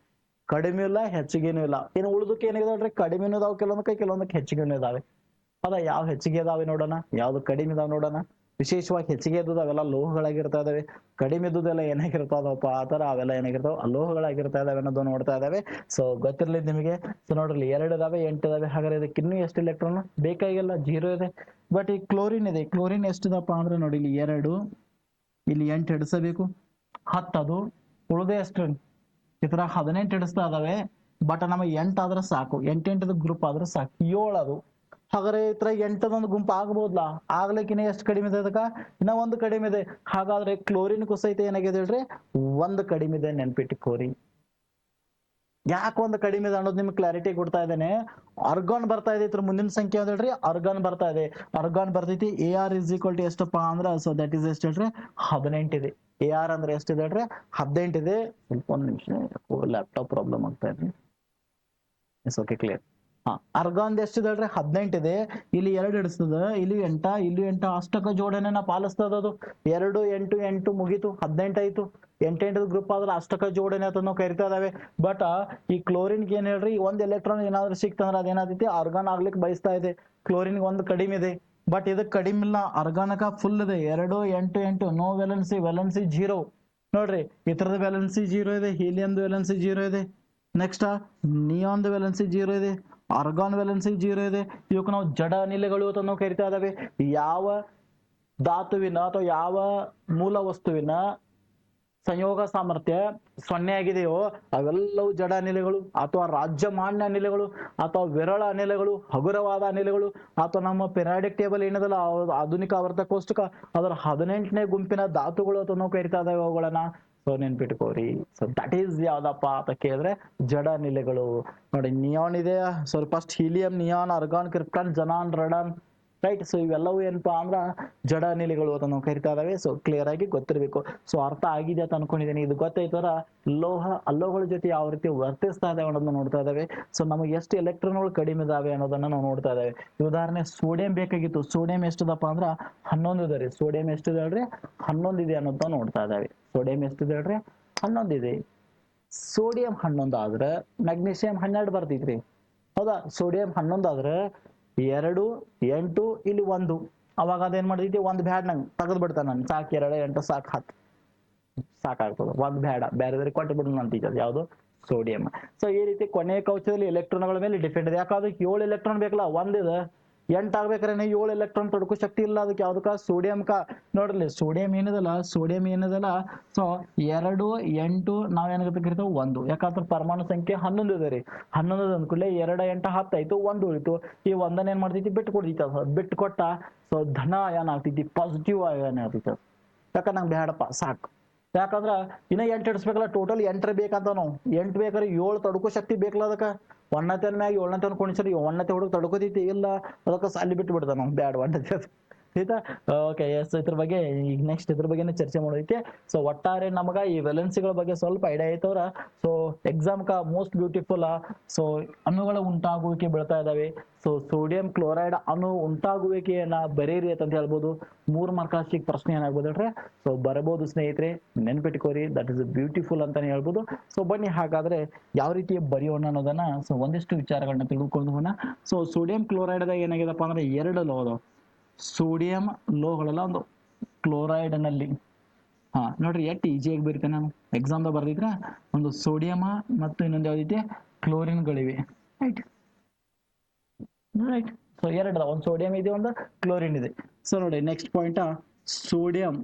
ಕಡಿಮೆ ಇಲ್ಲ, ಹೆಚ್ಚಿಗೆನೂ ಇಲ್ಲ. ಇನ್ನು ಉಳಿದಕ್ಕೆ ನೋಡ್ರಿ ಕಡಿಮೆನೂ ಇದಾವೆ, ಕೆಲವೊಂದಕ್ಕೆ ಕೆಲವೊಂದಕ್ಕೆ ಹೆಚ್ಚಿಗೆನೂ ಇದಾವೆ. ಅದ ಯಾವ ಹೆಚ್ಚಿಗೆ ಇದಾವೆ ನೋಡೋಣ. ಯಾವ್ದು ಕಡಿಮೆ ಇದಾವೆ ನೋಡೋಣ. ವಿಶೇಷವಾಗಿ ಹೆಚ್ಚಿಗೆ ಇದ್ದದ್ದು ಅವೆಲ್ಲ ಲೋಹಗಳಾಗಿರ್ತಾ ಇದಾವೆ. ಕಡಿಮೆ ಇದ್ದುದೆಲ್ಲ ಏನಾಗಿರ್ತಾವಪ್ಪ ಆ ತರ ಅವೆಲ್ಲ ಏನಾಗಿರ್ತಾವ? ಅಲೋಹಗಳಾಗಿರ್ತಾ ಇದಾವೆ ಅನ್ನೋದು ನೋಡ್ತಾ ಇದಾವೆ. ಸೊ ಗೊತ್ತಿರ್ಲಿ ನಿಮಗೆ. ಸೊ ನೋಡ್ರಿ, ಎರಡು ಇದಾವೆ, ಎಂಟು ಇದಾವೆ. ಹಾಗಾದ್ರೆ ಇದಕ್ಕೆ ಇನ್ನೂ ಎಷ್ಟು ಎಲೆಕ್ಟ್ರಾನ್ ಬೇಕಾಗಿಲ್ಲ, ಜೀರೋ ಇದೆ. ಬಟ್ ಈ ಕ್ಲೋರಿನ್ ಇದೆ. ಕ್ಲೋರಿನ್ ಎಷ್ಟಿದಪ್ಪ ಅಂದ್ರೆ ನೋಡಿ ಇಲ್ಲಿ ಎರಡು. ಇಲ್ಲಿ ಎಂಟು ಹಿಡಿಸಬೇಕು ಹತ್ತದು ಉಳಿದೆ ಎಷ್ಟು ಈ ತರ ಹದಿನೆಂಟು ಎಡಿಸ್ತಾ ಇದಾವೆ. ಬಟ್ ನಮಗೆ ಎಂಟು ಆದ್ರೆ ಸಾಕು. ಎಂಟೆಂಟದ ಗ್ರೂಪ್ ಆದ್ರೆ ಸಾಕು. ಏಳು ಅದು ಹಾಗಾದ್ರೆ ಈ ತರ ಎಂಟದೊಂದು ಗುಂಪು ಆಗ್ಬೋದ್ಲಾ? ಆಗ್ಲಿಕ್ಕಿನ ಎಷ್ಟು ಕಡಿಮೆ ಇದೆ ಅದಕ್ಕ? ಇನ್ನ ಒಂದು ಕಡಿಮೆ ಇದೆ. ಹಾಗಾದ್ರೆ ಕ್ಲೋರಿನ್ ಕುಸೈತೆ ಏನಾಗಿದೆ ಹೇಳ್ರಿ? ಒಂದು ಕಡಿಮೆ ಇದೆ ನೆನ್ಪಿಟ್ಟುಕೋರಿ ಯಾಕೆ ಒಂದು ಕಡಿಮೆ ಇದೆ ಅನ್ನೋದು ನಿಮ್ಗೆ ಕ್ಲಾರಿಟಿ ಕೊಡ್ತಾ ಇದ್ದೇನೆ. ಅರ್ಗಾನ್ ಬರ್ತಾ ಇದೆ, ಇದ್ರ ಮುಂದಿನ ಸಂಖ್ಯೆ ಯಾವ್ದು ಹೇಳ್ರಿ? ಅರ್ಗಾನ್ ಬರ್ತಾ ಇದೆ. ಅರ್ಗಾನ್ ಬರ್ತೈತಿ A R is equal to ಎಷ್ಟಪ್ಪ ಅಂದ್ರೆ ಸೊ ದಟ್ ಇಸ್ ಎಷ್ಟು ಹೇಳ್ರಿ? ಹದಿನೆಂಟಿದೆ ಎ ಆರ್ ಅಂದ್ರೆ ಎಷ್ಟಿದೆ ಹೇಳ್ರಿ? ಹದಿನೆಂಟಿದೆ ಸ್ವಲ್ಪ ಒಂದು ನಿಮಿಷ ಲ್ಯಾಪ್ಟಾಪ್ ಪ್ರಾಬ್ಲಮ್ ಆಗ್ತಾ ಇದೆ. ಎಸ್ ಓಕೆ ಕ್ಲಿಯರ್ ಅರ್ಗಾನ್ ಎಷ್ಟು ಹೇಳ್ರಿ ಹದಿನೆಂಟು ಇದೆ. ಇಲ್ಲಿ ಎರಡು ಹಿಡಿಸ್ತದ. ಇಲ್ಲಿ ಎಂಟ ಇಲ್ಲಿ ಎಂಟ, ಅಷ್ಟಕ್ಕ ಜೋಡಣೆನ ಪಾಲಿಸ್ತದ ಅದು. ಎರಡು, ಎಂಟು ಎಂಟು ಮುಗೀತು, ಹದಿನೆಂಟು ಆಯ್ತು. ಎಂಟೆಂಟು ಗ್ರೂಪ್ ಆದ್ರೆ ಅಷ್ಟಕ ಜೋಡಣೆ ಅಂತ ನಾವು ಕರಿತಾ ಇದಾವೆ. ಬಟ್ ಈ ಕ್ಲೋರಿನ್ಗೆ ಏನ್ ಹೇಳ್ರಿ, ಒಂದ್ ಎಲೆಕ್ಟ್ರಾನ್ ಏನಾದ್ರೂ ಸಿಕ್ತಂದ್ರೆ ಅದೇನಾದೈತಿ ಅರ್ಗಾನ್ ಆಗ್ಲಿಕ್ಕೆ ಬಯಸ್ತಾ ಇದೆ. ಕ್ಲೋರಿನ್ ಒಂದು ಕಡಿಮೆ ಇದೆ. ಬಟ್ ಇದಕ್ಕೆ ಕಡಿಮೆ ಇಲ್ಲ ಅರ್ಗಾನಕ ಫುಲ್ ಇದೆ. ಎರಡು, ಎಂಟು ಎಂಟು ನೋ ವ್ಯಾಲೆನ್ಸಿ ವ್ಯಾಲೆನ್ಸಿ ಜೀರೋ ನೋಡ್ರಿ ಇತರದ ವ್ಯಾಲೆನ್ಸಿ ಜೀರೋ ಇದೆ ಹೀಲಿಯಂದು ವ್ಯಾಲೆನ್ಸಿ ಜೀರೋ ಇದೆ. ನೆಕ್ಸ್ಟ್ ನಿಯಾನ್ದು ವ್ಯಾಲೆನ್ಸಿ ಜೀರೋ ಇದೆ. ಆರ್ಗಾನ್ ವ್ಯಾಲೆನ್ಸಿ ಜೀರೋ ಇದೆ. ಇವಕ್ಕೆ ನಾವು ಜಡ ಅನಿಲಗಳು ಅಂತ ನಾವು ಕರಿತಾ ಇದ್ದಾವೆ. ಯಾವ ಧಾತುವಿನ ಅಥವಾ ಯಾವ ಮೂಲ ವಸ್ತುವಿನ ಸಂಯೋಗ ಸಾಮರ್ಥ್ಯ ಸೊನ್ನೆ ಆಗಿದೆಯೋ ಅವೆಲ್ಲವೂ ಜಡ ಅನಿಲಗಳು ಅಥವಾ ರಾಜ್ಯ ಮಾನ್ಯ ಅನಿಲಗಳು ಅಥವಾ ವಿರಳ ಅನಿಲಗಳು, ಹಗುರವಾದ ಅನಿಲಗಳು ಅಥವಾ ನಮ್ಮ ಪೆರಾಡಿಕ್ ಟೇಬಲ್ ಏನದಲ್ಲ ಆಧುನಿಕ ಆವರ್ತಕೋಷ್ಟಕ ಅದರ ಹದಿನೆಂಟನೇ ಗುಂಪಿನ ಧಾತುಗಳು ಅಥವಾ ನಾವು ಕರಿತಾ ಇದಾವೆ ಅವುಗಳನ್ನ. ಸೊ ನೆನ್ಪಿಟ್ಕೋರಿ ಸೊ ದಟ್ ಈಸ್ ಯಾವ್ದಪ್ಪ ಅಂತ ಕೇಳಿದ್ರೆ, ಜಡ ನಿಲೆಗಳು. ನೋಡಿ ನಿಯಾನ್ ಇದೆ. So first helium neon argon krypton xenon radon right so ಇವೆಲ್ಲವೂ ಏನಪ್ಪಾ ಅಂದ್ರ ಜಡ ನೆಲೆಗಳು ಅಂತ ನಾವು ಕರಿತಾ ಇದಾವೆ ಸೊ ಕ್ಲಿಯರ್ ಆಗಿ ಗೊತ್ತಿರಬೇಕು. ಸೊ ಅರ್ಥ ಆಗಿದೆ ಅಂತ ಅನ್ಕೊಂಡಿದ್ದೀನಿ. ಇದು ಗೊತ್ತಾಯ್ತರ ಲೋಹ ಅಲ್ಲೋಗಳ ಜೊತೆ ಯಾವ ರೀತಿ ವರ್ತಿಸ್ತಾ ಇದಾವೆ ಅನ್ನೋದನ್ನ ನೋಡ್ತಾ ಇದಾವೆ ಸೊ ನಮಗೆ ಎಷ್ಟು ಎಲೆಕ್ಟ್ರಾನ್ಗಳು ಕಡಿಮೆ ಇದಾವೆ ಅನ್ನೋದನ್ನ ನಾವು ನೋಡ್ತಾ ಇದಾವೆ ಉದಾಹರಣೆ ಸೋಡಿಯಂ ಬೇಕಾಗಿತ್ತು. ಸೋಡಿಯಂ ಎಷ್ಟಿದಪ್ಪ ಅಂದ್ರ ಹನ್ನೊಂದು ಇದೆ ರೀ. ಸೋಡಿಯಂ ಎಷ್ಟಿದೆ ಹೇಳ್ರಿ? ಹನ್ನೊಂದು ಇದೆ ಅನ್ನೋದನ್ನ ನೋಡ್ತಾ ಇದಾವೆ ಸೋಡಿಯಂ ಎಷ್ಟಿದೆ ಹೇಳ್ರಿ? ಹನ್ನೊಂದು ಇದೆ. ಸೋಡಿಯಂ ಹನ್ನೊಂದು ಆದ್ರೆ ಮೆಗ್ನೀಷಿಯಂ ಹನ್ನೆರಡು ಬರ್ತೈತ್ರಿ. ಹೌದಾ? ಸೋಡಿಯಂ ಹನ್ನೊಂದು ಆದ್ರೆ ಎರಡು, ಎಂಟು, ಇಲ್ಲಿ ಒಂದು. ಅವಾಗ ಅದೇನ್ ಮಾಡಿದೈತಿ ಒಂದು ಬ್ಯಾಡ್ ನಂಗೆ ತೆಗೆದು ಬಿಡ್ತಾನೆ ನಾನು. ಸಾಕು ಎರಡು, ಎಂಟು, ಸಾಕು ಹತ್ತು. ಸಾಕಾಗ್ತದೆ. ಒಂದು ಬ್ಯಾಡ. ಬೇರೆ ಕೊಟ್ಟು ಬಿಡು ಅಂತ ಯಾವುದು? ಸೋಡಿಯಂ ಸೊ ಈ ರೀತಿ ಕೊನೆಯ ಕವಚದಲ್ಲಿ ಎಲೆಕ್ಟ್ರಾನ್ಗಳ ಮೇಲೆ ಡಿಪೆಂಡ್ ಇದೆ. ಯಾಕಂದ್ರೆ ಏಳು ಎಲೆಕ್ಟ್ರಾನ್ ಬೇಕಲ್ಲ? ಒಂದಿದೆ ಎಂಟು ಆಗ್ಬೇಕಾದ್ರೆ ಏಳು ಎಲೆಕ್ಟ್ರಾನ್ ತಡ್ಕೋ ಶಕ್ತಿ ಇಲ್ಲ. ಅದಕ್ಕೆ ಯಾವ್ದಕ್ಕ ಸೋಡಿಯಂಕ ನೋಡ್ರಿ ಸೋಡಿಯಂ ಏನದಲ್ಲ ಸೋಡಿಯಂ ಏನದಲ್ಲ ಸೊ ಎರಡು, ಎಂಟು ನಾವೇನಾಗುತ್ತೆ ಕರಿತಾವ ಒಂದು. ಯಾಕಂದ್ರೆ ಪರಮಾಣು ಸಂಖ್ಯೆ ಹನ್ನೊಂದು ಇದೆ ರೀ. ಹನ್ನೊಂದು ಅಂದ್ಕೂಡ್ಲೆ ಎರಡು, ಎಂಟು ಹತ್ತಾಯ್ತು ಒಂದು ಉಳಿತು. ಈ ಒಂದನ್ನ ಏನ್ ಮಾಡ್ತೈತಿ? ಬಿಟ್ಟು ಕೊಡ್ತೈತಿ ಅದು. ಬಿಟ್ಟು ಕೊಟ್ಟ ಸೊ ಧನ ಏನ್ ಆಗ್ತೈತಿ? ಪಾಸಿಟಿವ್ ಅಯಾನ ಆಗ್ತೈತಿ ಅದು? ಯಾಕಂದ್ರೆ ನಂಗೆ ಬೇಡಪ್ಪ, ಸಾಕು. ಯಾಕಂದ್ರ ಇನ್ನ ಎಂಟು ಇಡಿಸ್ಬೇಕಲ್ಲ ಟೋಟಲ್ ಎಂಟ್ರೆ ಬೇಕಂತ ನಾವು. ಎಂಟು ಬೇಕಾದ್ರೆ ಏಳು ತಡ್ಕೋ ಶಕ್ತಿ ಬೇಕಲ್ಲ ಅದಕ್ಕೆ. ಒಂದನೇ ಮ್ಯಾಗ ಏಳನೇ ಕುಣಿಸ್ರಿ ಒಣ್ಣತೆ ಹುಡುಗ ತಡ್ಕೋತೈತಿ ಇಲ್ಲ ಅದಕ್ಕೆ ಸಾಲಿ ಬಿಟ್ಟು ಬಿಡ್ತಾನ ಬ್ಯಾಡ ಒಂದನೇ ಆಯ್ತಾ ಓಕೆ ಎಸ್ ಇದ್ರ ಬಗ್ಗೆ ಈಗ ನೆಕ್ಸ್ಟ್ ಇದ್ರ ಬಗ್ಗೆನೇ ಚರ್ಚೆ ಮಾಡೋದೈತಿ ಸೊ ಒಟ್ಟಾರೆ ನಮಗ ಈ ವೆಲೆನ್ಸಿಗಳ ಬಗ್ಗೆ ಸ್ವಲ್ಪ ಐಡಿಯಾ ಐತವ್ರ. ಸೊ ಎಕ್ಸಾಮ್ ಕ ಮೋಸ್ಟ್ ಬ್ಯೂಟಿಫುಲ್ ಸೊ ಅಣುಗಳ ಉಂಟಾಗುವಿಕೆ ಬೀಳ್ತಾ ಇದಾವೆ. ಸೊ ಸೋಡಿಯಂ ಕ್ಲೋರೈಡ್ ಅಣು ಉಂಟಾಗುವಿಕೆಯನ್ನ ಬರೀರಿ ಅಂತ ಹೇಳ್ಬೋದು. ಮೂರ್ ಮಾರ್ಕಾಸ್ಟಿಕ್ ಪ್ರಶ್ನೆ ಏನಾಗ್ಬೋದು ಅಂದ್ರೆ ಸೊ ಬರಬಹುದು ಸ್ನೇಹಿತರೆ ನೆನ್ಪಿಟ್ಕೋರಿ ದಟ್ ಇಸ್ ಬ್ಯೂಟಿಫುಲ್ ಅಂತಾನೆ ಹೇಳ್ಬೋದು. ಸೊ ಬನ್ನಿ ಹಾಗಾದ್ರೆ ಯಾವ ರೀತಿ ಬರೆಯೋಣ ಅನ್ನೋದನ್ನ. ಸೊ ಒಂದಿಷ್ಟು ವಿಚಾರಗಳನ್ನ ತಿಳ್ಕೊಂಡು ಸೊ ಸೋಡಿಯಂ ಕ್ಲೋರೈಡ್ದಾಗ ಏನಾಗಿದೆಪ್ಪ ಅಂದ್ರೆ ಎರಡು ಲೋ ಅದಾವ. ಸೋಡಿಯಂ ಲೋಗಳೆಲ್ಲ ಒಂದು ಕ್ಲೋರೈಡ್ನಲ್ಲಿ ಹಾ ನೋಡ್ರಿ ಎಟ್ ಈಜಿಯಾಗಿ ಬರೀತೇನೆ ನಾನು. ಎಕ್ಸಾಮ್ದಾಗ ಬರ್ದಿದ್ರ ಒಂದು ಸೋಡಿಯಂ ಮತ್ತು ಇನ್ನೊಂದು ಯಾವ್ದೈತಿ ಕ್ಲೋರಿನ್ಗಳಿವೆ ರೈಟ್ ರೈಟ್ ಸೊ ಎರಡು ಒಂದು ಸೋಡಿಯಂ ಇದೆ ಒಂದು ಕ್ಲೋರಿನ್ ಇದೆ. ಸೊ ನೋಡಿ ನೆಕ್ಸ್ಟ್ ಪಾಯಿಂಟ್ ಸೋಡಿಯಂ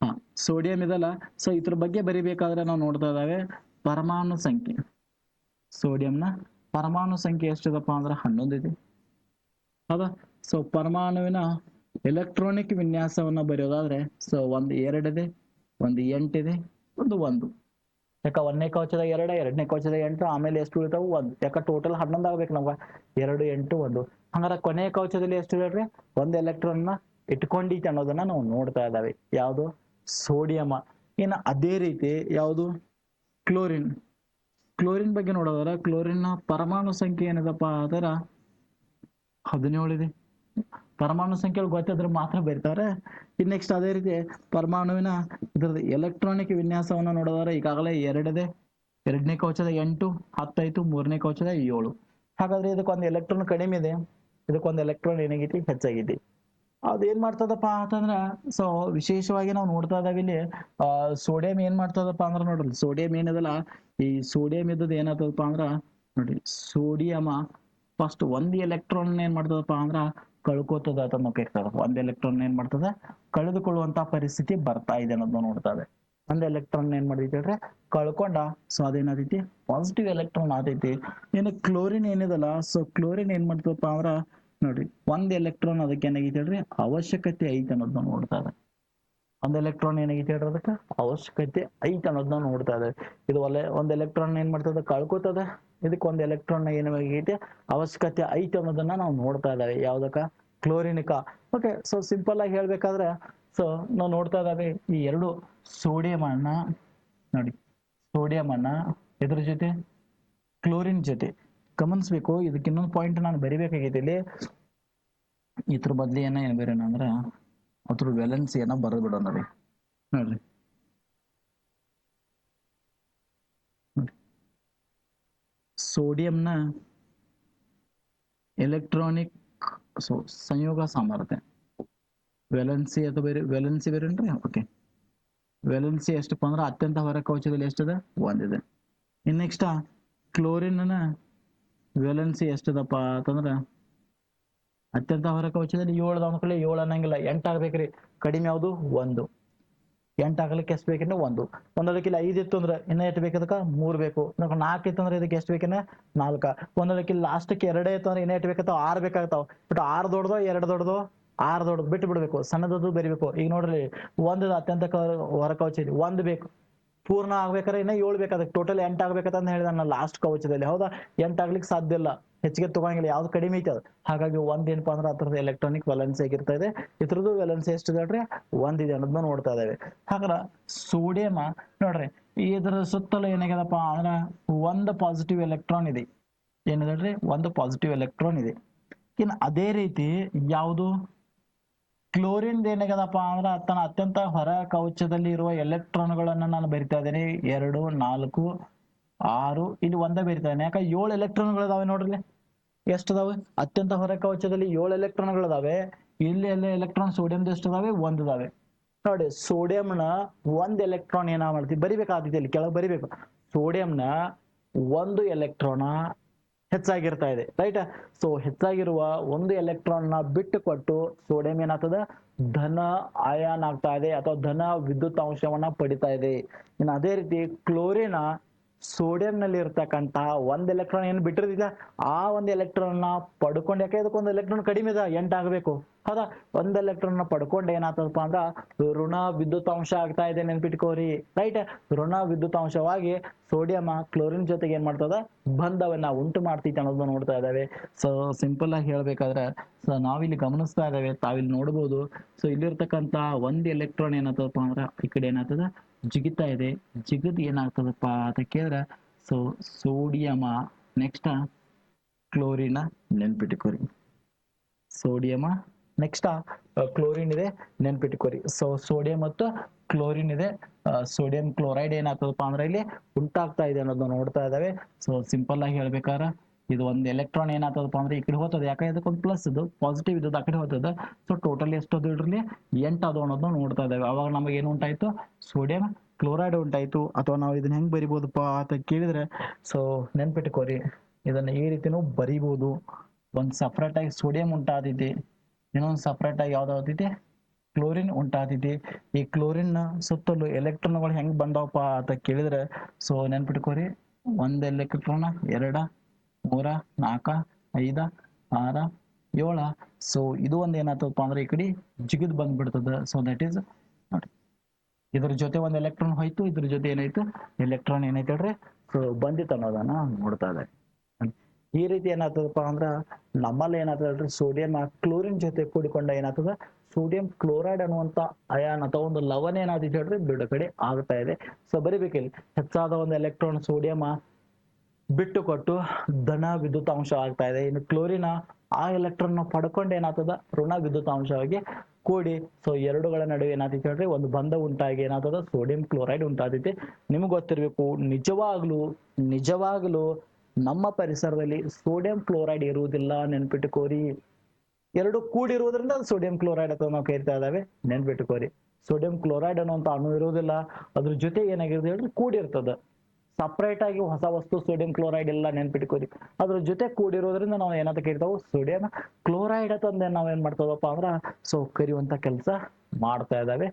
ಹಾ ಸೋಡಿಯಂ ಇದಲ್ಲ. ಸೊ ಇದ್ರ ಬಗ್ಗೆ ಬರಿಬೇಕಾದ್ರೆ ನಾವು ನೋಡ್ತಾ ಇದ್ದಾವೆ ಪರಮಾಣು ಸಂಖ್ಯೆ. ಸೋಡಿಯಂನ ಪರಮಾಣು ಸಂಖ್ಯೆ ಎಷ್ಟಿದಪ್ಪ ಅಂದ್ರೆ ಹನ್ನೊಂದು ಇದೆ. ಹೌದಾ? ಸೊ ಪರಮಾಣುವಿನ ಎಲೆಕ್ಟ್ರಾನಿಕ್ ವಿನ್ಯಾಸವನ್ನು ಬರೆಯೋದಾದ್ರೆ ಸೊ ಒಂದು ಎರಡಿದೆ, ಒಂದು ಎಂಟಿದೆ, ಒಂದು ಒಂದು. ಯಾಕ ಒಂದನೇ ಕವಚದ ಎರಡು, ಎರಡನೇ ಕವಚದ ಎಂಟು, ಆಮೇಲೆ ಎಷ್ಟು ಉಳಿತಾವು? ಒಂದು. ಯಾಕ ಟೋಟಲ್ ಹನ್ನೊಂದು ಆಗ್ಬೇಕು ನಮ್ಗೆ? ಎರಡು, ಎಂಟು, ಒಂದು. ಹಂಗಾರೆ ಕೊನೆಯ ಕವಚದಲ್ಲಿ ಎಷ್ಟು ಹೇಳ್ರಿ? ಒಂದು ಎಲೆಕ್ಟ್ರಾನ್ನ ಇಟ್ಕೊಂಡೈತೆ ಅನ್ನೋದನ್ನ ನಾವು ನೋಡ್ತಾ ಇದ್ದಾವೆ. ಯಾವುದು? ಸೋಡಿಯಮ ಇನ್ನು ಅದೇ ರೀತಿ ಯಾವುದು? ಕ್ಲೋರಿನ್ ಕ್ಲೋರಿನ್ ಬಗ್ಗೆ ನೋಡೋದಾದ್ರೆ ಕ್ಲೋರಿನ್ ಪರಮಾಣು ಸಂಖ್ಯೆ ಏನದಪ್ಪ? ಅದರ ಹದಿನೇಳು ಇದೆ ಪರಮಾಣು ಸಂಖ್ಯೆ ಗೊತ್ತಿದ್ರೆ ಮಾತ್ರ ಬರೀತಾರೆ ಇನ್ನು ನೆಕ್ಸ್ಟ್ ಅದೇ ರೀತಿ ಪರಮಾಣುವಿನ ಇದ್ರದ್ದು ಎಲೆಕ್ಟ್ರಾನಿಕ್ ವಿನ್ಯಾಸವನ್ನು ನೋಡಿದ್ರೆ ಈಗಾಗಲೇ ಎರಡದೆ, ಎರಡನೇ ಕವಚದ ಎಂಟು ಹತ್ತಾಯ್ತು ಮೂರನೇ ಕವಚದ ಏಳು. ಹಾಗಾದ್ರೆ ಇದಕ್ಕೊಂದು ಎಲೆಕ್ಟ್ರಾನ್ ಕಡಿಮೆ ಇದೆ, ಇದಕ್ಕೊಂದು ಎಲೆಕ್ಟ್ರಾನ್ ಏನಾಗೈತಿ ಹೆಚ್ಚಾಗೈತಿ ಅದೇನ್ ಮಾಡ್ತದಪ್ಪ ಅಂತಂದ್ರ ಸೊ ವಿಶೇಷವಾಗಿ ನಾವು ನೋಡ್ತಾ ಇದ್ದಾಗ ಇಲ್ಲಿ ಸೋಡಿಯಂ ಏನ್ ಮಾಡ್ತದಪ್ಪ ಅಂದ್ರ ನೋಡ್ರಿ ಸೋಡಿಯಂ ಏನದಲ್ಲ, ಈ ಸೋಡಿಯಂ ಇದ್ದದ್ದು ಏನಾಗ್ತದಪ್ಪ ಅಂದ್ರ, ನೋಡ್ರಿ ಸೋಡಿಯಮ ಫಸ್ಟ್ ಒಂದ್ ಎಲೆಕ್ಟ್ರಾನ್ ಏನ್ ಮಾಡ್ತದಪ್ಪ ಅಂದ್ರ ಕಳ್ಕೋತದ ಅಂತ ನಾವು ಕೇಳ್ತದ ಒಂದ್ ಎಲೆಕ್ಟ್ರಾನ್ ಏನ್ ಮಾಡ್ತದ? ಕಳೆದುಕೊಳ್ಳುವಂತ ಪರಿಸ್ಥಿತಿ ಬರ್ತಾ ಇದೆ ಅನ್ನೋದನ್ನ ನೋಡ್ತಾ ಇದೆ. ಒಂದ್ ಎಲೆಕ್ಟ್ರಾನ್ ಏನ್ ಮಾಡೈತಿ ಹೇಳ್ರೆ ಕಳ್ಕೊಂಡ. ಸೊ ಅದೇನಾದೈತಿ? ಪಾಸಿಟಿವ್ ಎಲೆಕ್ಟ್ರಾನ್ ಆದೈತಿ. ಇನ್ನು ಕ್ಲೋರಿನ್ ಏನಿದಲ್ಲ ಸೊ ಕ್ಲೋರಿನ್ ಏನ್ ಮಾಡ್ತದಪ್ಪ ಅಂದ್ರ ನೋಡ್ರಿ, ಒಂದ್ ಎಲೆಕ್ಟ್ರಾನ್ ಅದಕ್ಕೆ ಏನಾಗೈತಿ ಹೇಳ್ರಿ? ಅವಶ್ಯಕತೆ ಐತೆ ಅನ್ನೋದನ್ನ ನೋಡ್ತಾ ಇದೆ. ಒಂದ್ ಎಲೆಕ್ಟ್ರಾನ್ ಏನಾಗೈತಿ ಹೇಳ್ರಿ ಅದಕ್ಕೆ ಅವಶ್ಯಕತೆ ಐತೆ ಅನ್ನೋದನ್ನ ನೋಡ್ತಾ ಇದ್ದಾರೆ. ಇದು ಒಲೆ ಒಂದು ಎಲೆಕ್ಟ್ರಾನ್ ಏನ್ ಮಾಡ್ತದ ಕಳ್ಕೊತದ. ಇದಕ್ಕೆ ಒಂದು ಎಲೆಕ್ಟ್ರಾನ್ ಏನಾಗೈತಿ ಅವಶ್ಯಕತೆ ಐತೆ ಅನ್ನೋದನ್ನ ನಾವು ನೋಡ್ತಾ ಇದ್ದಾವೆ ಯಾವ್ದಕ್ಕ? ಕ್ಲೋರಿನಿಕ. ಓಕೆ ಸೊ ಸಿಂಪಲ್ ಆಗಿ ಹೇಳ್ಬೇಕಾದ್ರೆ ಸೊ ನಾವು ನೋಡ್ತಾ ಇದ್ದಾವೆ ಈ ಎರಡು ಸೋಡಿಯಂ ಅನ್ನ, ನೋಡಿ ಸೋಡಿಯಂ ಅನ್ನ ಇದ್ರ ಜೊತೆ? ಕ್ಲೋರಿನ್ ಜೊತೆ. ಗಮನಿಸ್ಬೇಕು. ಇದಕ್ಕೆ ಇನ್ನೊಂದು ಪಾಯಿಂಟ್ ನಾನು ಬರಿಬೇಕಾಗೈತಿ ಇಲ್ಲಿ. ಇದ್ರ ಬದ್ಲಿ ಏನ ಏನ್ ಬೇರೆ ಅಂದ್ರ ಅದ್ರ ವೆಲೆನ್ಸಿಯನ್ನ ಬರೆದು ಬಿಡೋಣ ರೀ. ನೋಡ್ರಿ ಸೋಡಿಯಂನ ಎಲೆಕ್ಟ್ರಾನಿಕ್ ಸೊ ಸಂಯೋಗ ಸಾಮರ್ಥ್ಯ. ವೆಲೆನ್ಸಿ ಅಥವಾ ಬೇರೆ ವೆಲೆನ್ಸಿ ಏನ್ರಿ ಓಕೆ ವ್ಯಾಲೆನ್ಸಿ ಎಷ್ಟಪ್ಪ ಅಂದ್ರೆ ಅತ್ಯಂತ ಹೊರ ಕವಚದಲ್ಲಿ ಎಷ್ಟದ? ಒಂದಿದೆ. ಇನ್ ನೆಕ್ಸ್ಟ್ ಕ್ಲೋರಿನ್ ವೆಲೆನ್ಸಿ ಎಷ್ಟದಪ್ಪ ಅಂತಂದ್ರ ಅತ್ಯಂತ ಹೊರ ವಚನದಲ್ಲಿ ಏಳು ಅನ್ಕೊಳ್ಳಿ ಏಳು ಅನ್ನಂಗಿಲ್ಲ. ಎಂಟು ಆಗ್ಬೇಕ್ರಿ. ಕಡಿಮೆ ಯಾವುದು? ಒಂದು. ಎಂಟು ಆಗ್ಲಿಕ್ಕೆ ಎಷ್ಟು ಬೇಕಂದ್ರೆ ಒಂದು. ಒಂದೊಳಕಿಲ್ಲ ಐದು ಇತ್ತು ಅಂದ್ರೆ ಇನ್ನ ಎಷ್ಟು ಬೇಕು ಅದಕ್ಕೆ? ಮೂರು ಬೇಕು. ನಾಲ್ಕು ಇತ್ತು ಅಂದ್ರೆ ಇದಕ್ಕೆ ಎಷ್ಟು ಬೇಕನ್ನ? ನಾಲ್ಕ. ಒಂದೊಳಕಿ ಲಾಸ್ಟ್ಗೆ ಎರಡೇ ಇತ್ತು ಅಂದ್ರೆ ಇನ್ನ ಎಷ್ಟು ಬೇಕಾಗ್ತಾವ? ಆರು ಬೇಕಾಗ್ತಾವ. ಬಟ್ ಆರು ದೊಡ್ಡದು, ಎರಡು ದೊಡ್ಡದು, ಆರು ದೊಡ್ಡದು ಬಿಟ್ಟು ಬಿಡ್ಬೇಕು. ಸಣ್ಣದದು ಬೆರಿಬೇಕು. ಈಗ ನೋಡ್ರಿ ಒಂದು ಅತ್ಯಂತ ಕ- ಹೊರ ಕವಚ ಒಂದು ಬೇಕು. ಪೂರ್ಣ ಆಗ್ಬೇಕಾದ್ರೆ ಇನ್ನ ಏಳು ಬೇಕು ಅದಕ್ಕೆ ಟೋಟಲ್ ಎಂಟ್ ಆಗ್ಬೇಕಂತ ಹೇಳಿದ ನಾನು ಲಾಸ್ಟ್ ಕವಚದಲ್ಲಿ. ಹೌದಾ? ಎಂಟು ಆಗ್ಲಿಕ್ಕೆ ಸಾಧ್ಯ ಇಲ್ಲ. ಹೆಚ್ಚಿಗೆ ತಗೊಂಗಿಲ್ಲ ಯಾವ್ದು ಕಡಿಮೆ ಐತೆ ಅದು. ಹಾಗಾಗಿ ಒಂದ್ ಏನಪ್ಪಾ ಅಂದ್ರೆ ಅದ್ರದ್ದು ಎಲೆಕ್ಟ್ರಾನಿಕ್ ವ್ಯಾಲೆನ್ಸ್ ಆಗಿರ್ತಾ ಇದೆ. ಇದ್ರದ್ದು ವ್ಯಾಲೆನ್ಸ್ ಎಷ್ಟು ನೋಡ್ರಿ ಒಂದಿದೆ ಅನ್ನೋದನ್ನ ನೋಡ್ತಾ ಇದಾವೆ ಹಾಗಾದ್ರೆ ಸೋಡಿಯಂ ನೋಡ್ರಿ, ಇದ್ರ ಸುತ್ತಲೂ ಏನಾಗ್ಯದಪ್ಪ ಅಂದ್ರೆ ಒಂದ್ ಪಾಸಿಟಿವ್ ಎಲೆಕ್ಟ್ರಾನ್ ಇದೆ. ಏನಿದೆ ಒಂದು ಪಾಸಿಟಿವ್ ಎಲೆಕ್ಟ್ರಾನ್ ಇದೆ. ಇನ್ನು ಅದೇ ರೀತಿ ಯಾವುದು? ಕ್ಲೋರಿನ್ ಏನಾಗ್ಯದಪ್ಪ ಅಂದ್ರೆ ತನ್ನ ಅತ್ಯಂತ ಹೊರ ಕವಚದಲ್ಲಿ ಇರುವ ಎಲೆಕ್ಟ್ರಾನ್ಗಳನ್ನ ನಾನು ಬರಿತಾ ಇದ್ದೇನೆ. ಎರಡು, ನಾಲ್ಕು, ಆರು, ಇಲ್ಲಿ ಒಂದೇ ಬರಿತಾ ಇದ್ದೇನೆ. ಯಾಕೆ ಏಳು ಎಲೆಕ್ಟ್ರಾನ್ಗಳು ಇದಾವೆ ನೋಡ್ರಿ. ಎಷ್ಟು ಅದಾವೆ ಅತ್ಯಂತ ಹೊರ ಕವಚದಲ್ಲಿ ಏಳು ಎಲೆಕ್ಟ್ರಾನ್ಗಳು ಇದಾವೆ ಇಲ್ಲಿ ಎಲ್ಲ ಎಲೆಕ್ಟ್ರಾನ್ ಸೋಡಿಯಂ ಎಷ್ಟು ಇದಾವೆ ಒಂದು ಇದಾವೆ ನೋಡಿ ಸೋಡಿಯಂನ ಒಂದ್ ಎಲೆಕ್ಟ್ರಾನ್ ಏನ ಮಾಡ್ತೀವಿ ಬರಿಬೇಕಾದ ಇಲ್ಲಿ? ಕೆಳಗೆ ಬರಿಬೇಕು. ಸೋಡಿಯಂನ ಒಂದು ಎಲೆಕ್ಟ್ರಾನ ಹೆಚ್ಚಾಗಿರ್ತಾ ಇದೆ ರೈಟ್ ಸೊ ಹೆಚ್ಚಾಗಿರುವ ಒಂದು ಎಲೆಕ್ಟ್ರಾನ್ನ ಬಿಟ್ಟು ಕೊಟ್ಟು ಸೋಡಿಯಂ ಏನಾಗ್ತದ? ಧನ ಆಯಾನ್ ಆಗ್ತಾ ಇದೆ ಅಥವಾ ಧನ ವಿದ್ಯುತ್ ಅಂಶವನ್ನ ಪಡಿತಾ ಇದೆ ಇನ್ನು ಅದೇ ರೀತಿ ಕ್ಲೋರಿನ ಸೋಡಿಯಂ ನಲ್ಲಿ ಇರ್ತಕ್ಕಂತ ಒಂದ್ ಎಲೆಕ್ಟ್ರಾನ್ ಏನ್ ಬಿಟ್ಟಿರೋದಿಲ್ಲ, ಆ ಒಂದು ಎಲೆಕ್ಟ್ರಾನ್ನ ಪಡ್ಕೊಂಡು, ಯಾಕೆ ಇದಕ್ಕೊಂದು ಎಲೆಕ್ಟ್ರಾನ್ ಕಡಿಮೆ ಇದೆ? ಎಂಟಾಗಬೇಕು. ಹೌದಾ? ಒಂದ್ ಎಲೆಕ್ಟ್ರಾನ್ ಪಡ್ಕೊಂಡು ಏನಾಗ್ತದಪ್ಪ ಅಂದ್ರ ಋಣ ವಿದ್ಯುತ್ ಅಂಶ ಆಗ್ತಾ ಇದೆ ನೆನ್ಪಿಟ್ಕೋರಿ. ರೈಟ್ ಋಣ ವಿದ್ಯುತ್ ಅಂಶವಾಗಿ ಸೋಡಿಯಂ ಕ್ಲೋರಿನ್ ಜೊತೆಗೆ ಏನ್ ಮಾಡ್ತದ? ಬಂಧವನ್ನ ಉಂಟು ಮಾಡ್ತೈತೆ ಅನ್ನೋದನ್ನ ನೋಡ್ತಾ ಇದಾವೆ ಸೊ ಸಿಂಪಲ್ ಆಗಿ ಹೇಳ್ಬೇಕಾದ್ರೆ ಸೊ ನಾವಿಲ್ಲಿ ಗಮನಿಸ್ತಾ ಇದಾವೆ ತಾವಿಲ್ಲಿ ನೋಡ್ಬೋದು. ಸೊ ಇಲ್ಲಿರ್ತಕ್ಕಂತ ಒಂದ್ ಎಲೆಕ್ಟ್ರಾನ್ ಏನಾಗ್ತದಪ್ಪ ಅಂದ್ರ ಈ ಕಡೆ ಏನಾಗ್ತದ ಜಿಗಿತಾ ಇದೆ. ಜಿಗದ್ ಏನಾಗ್ತದಪ್ಪ ಅಂತ ಕೇಳಿದ್ರೆ ಸೊ ಸೋಡಿಯಮ ನೆಕ್ಸ್ಟ್ ಕ್ಲೋರಿನ ನೆನ್ಪಿಟ್ಕೋರಿ. ಸೋಡಿಯಮ ನೆಕ್ಸ್ಟ್ ಕ್ಲೋರಿನ್ ಇದೆ ನೆನ್ಪಿಟ್ಕೋರಿ ಸೊ ಸೋಡಿಯಂ ಮತ್ತು ಕ್ಲೋರಿನ್ ಇದೆ. ಸೋಡಿಯಂ ಕ್ಲೋರೈಡ್ ಏನಾಗ್ತದಪ್ಪ ಅಂದ್ರೆ ಇಲ್ಲಿ ಉಂಟಾಗ್ತಾ ಇದೆ ಅನ್ನೋದು ನೋಡ್ತಾ ಇದ್ದಾವೆ ಸೊ ಸಿಂಪಲ್ ಆಗಿ ಹೇಳ್ಬೇಕಾದ್ರೆ ಇದು ಒಂದು ಎಲೆಕ್ಟ್ರಾನ್ ಏನಾಗ್ತದಪ್ಪ ಅಂದ್ರೆ ಈ ಕಡೆ ಹೋಗ್ತದೆ. ಯಾಕಂದ್ರೆ ಇದಕ್ಕೊಂದು ಪ್ಲಸ್ ಇದು ಪಾಸಿಟಿವ್ ಇದ್ದದ್ದು ಆ ಕಡೆ ಹೋಗ್ತದೆ. ಸೊ ಟೋಟಲಿ ಎಷ್ಟು ಇಡ್ರಲ್ಲಿ? ಎಂಟು ಅದು ಅನ್ನೋದನ್ನ ನೋಡ್ತಾ ಇದ್ದಾವೆ ಅವಾಗ ನಮಗೆ ಏನು ಉಂಟಾಯ್ತು? Sodium chloride ಉಂಟಾಯ್ತು. ಅಥವಾ ನಾವು ಇದನ್ನ ಹೆಂಗ್ ಬರಿಬೋದಪ್ಪ ಅಂತ ಕೇಳಿದ್ರೆ ಸೊ ನೆನ್ಪಿಟ್ಕೋರಿ ಇದನ್ನ ಈ ರೀತಿನೂ ಬರಿಬೋದು. ಒಂದು ಸಪ್ರೇಟ್ ಆಗಿ ಸೋಡಿಯಂ ಉಂಟಾದೈತಿ ಇನ್ನೊಂದು ಸಪ್ರೇಟ್ ಆಗಿ ಯಾವ್ದು ಆಗ್ತೈತಿ ಕ್ಲೋರಿನ್ ಉಂಟಾತೈತಿ ಈ ಕ್ಲೋರಿನ್ ಸುತ್ತಲೂ ಎಲೆಕ್ಟ್ರಾನ್ಗಳು ಹೆಂಗ್ ಬಂದವಪ್ಪ ಅಂತ ಕೇಳಿದ್ರೆ ಸೊ ನೆನ್ಪಿಟ್ಕೋರಿ. ಒಂದ್ ಎಲೆಕ್ಟ್ರಾನ್ ಎರಡ, ಮೂರ ನಾಲ್ಕ ಐದ, ಆರ, ಏಳ. ಸೊ ಇದು ಒಂದ್ ಏನಾಗ್ತದಪ್ಪ ಅಂದ್ರೆ ಈ ಕಡೆ ಜಿಗಿದ್ ಬಂದ್ಬಿಡ್ತದ. ಸೊ ದಟ್ ಈಸ್ ನೋಡಿ. ಇದ್ರ ಜೊತೆ ಒಂದ್ ಎಲೆಕ್ಟ್ರಾನ್ ಹೋಯ್ತು, ಇದ್ರ ಜೊತೆ ಏನಾಯ್ತು? ಎಲೆಕ್ಟ್ರಾನ್ ಏನೈತೆ ಹೇಳ್ರಿ? ಸೊ ಬಂದಿತ್ತು ಅನ್ನೋದನ್ನ ನೋಡ್ತಾ ಇದೆ ಈ ರೀತಿ ಏನಾಗ್ತದಪ್ಪ ಅಂದ್ರ ನಮ್ಮಲ್ಲಿ ಏನಾಗ್ತದ ಹೇಳ್ರಿ ಸೋಡಿಯಂ ಕ್ಲೋರಿನ್ ಜೊತೆ ಕೂಡಿಕೊಂಡ ಏನಾಗ್ತದ? ಸೋಡಿಯಂ ಕ್ಲೋರೈಡ್ ಅನ್ನುವಂತ ಅಯಾನ್ ಅಥವಾ ಒಂದು ಲವಣ ಏನಾದ್ರು ಹೇಳ್ರಿ ಬಿಡುಗಡೆ ಆಗ್ತಾ ಇದೆ. ಸೊ ಬರಿಬೇಕಿಲ್ಲಿ. ಹೆಚ್ಚಾದ ಒಂದು ಎಲೆಕ್ಟ್ರಾನ್ ಸೋಡಿಯಂ ಬಿಟ್ಟು ಕೊಟ್ಟು ಧನ ವಿದ್ಯುತ್ ಅಂಶ ಆಗ್ತಾ ಇದೆ. ಇನ್ನು ಕ್ಲೋರಿನ ಆ ಎಲೆಕ್ಟ್ರಾನ್ ಪಡ್ಕೊಂಡು ಏನಾಗ್ತದ? ಋಣ ವಿದ್ಯುತ್ ಅಂಶವಾಗಿ ಕೂಡಿ. ಸೊ ಎರಡುಗಳ ನಡುವೆ ಏನಾಗ್ತೈತಿ ಹೇಳ್ರಿ, ಒಂದು ಬಂಧ ಉಂಟಾಗಿ ಏನಾಗ್ತದ? ಸೋಡಿಯಂ ಕ್ಲೋರೈಡ್ ಉಂಟಾದೈತಿ ನಿಮ್ಗೆ ಗೊತ್ತಿರಬೇಕು, ನಿಜವಾಗ್ಲೂ ನಿಜವಾಗ್ಲೂ ನಮ್ಮ ಪರಿಸರದಲ್ಲಿ ಸೋಡಿಯಂ ಕ್ಲೋರೈಡ್ ಇರುವುದಿಲ್ಲ ನೆನ್ಪಿಟ್ಟುಕೋರಿ ಎರಡು ಕೂಡಿರುವುದರಿಂದ ಅದು ಸೋಡಿಯಂ ಕ್ಲೋರೈಡ್ ಅಥವಾ ನಾವು ಕರಿತಾ ಇದ್ದಾವೆ. ನೆನ್ಪಿಟ್ಟುಕೋರಿ ಸೋಡಿಯಂ ಕ್ಲೋರೈಡ್ ಅನ್ನುವಂಥ ಅಣು ಇರುವುದಿಲ್ಲ, ಅದ್ರ ಜೊತೆ ಏನಾಗಿರುತ್ತೆ ಹೇಳ್ರಿ ಕೂಡಿರ್ತದ. ಸಪ್ರೇಟ್ ಆಗಿ ಹೊಸ ವಸ್ತು ಸೋಡಿಯಂ ಕ್ಲೋರೈಡ್ ಎಲ್ಲ ನೆನ್ಪಿಟ್ಕೋರಿ ಅದ್ರ ಜೊತೆ ಕೂಡಿರೋದ್ರಿಂದ ನಾವು ಏನಂತ ಕರಿತಾವು? ಸೋಡಿಯಂ ಕ್ಲೋರೈಡ್ ಅಂತಂದ್ರೆ ನಾವ್ ಏನ್ ಮಾಡ್ತದಪ್ಪ ಅಂದ್ರ ಸೊ ಕರಿಯುವಂತ ಕೆಲಸ ಮಾಡ್ತಾ ಇದಾವೆ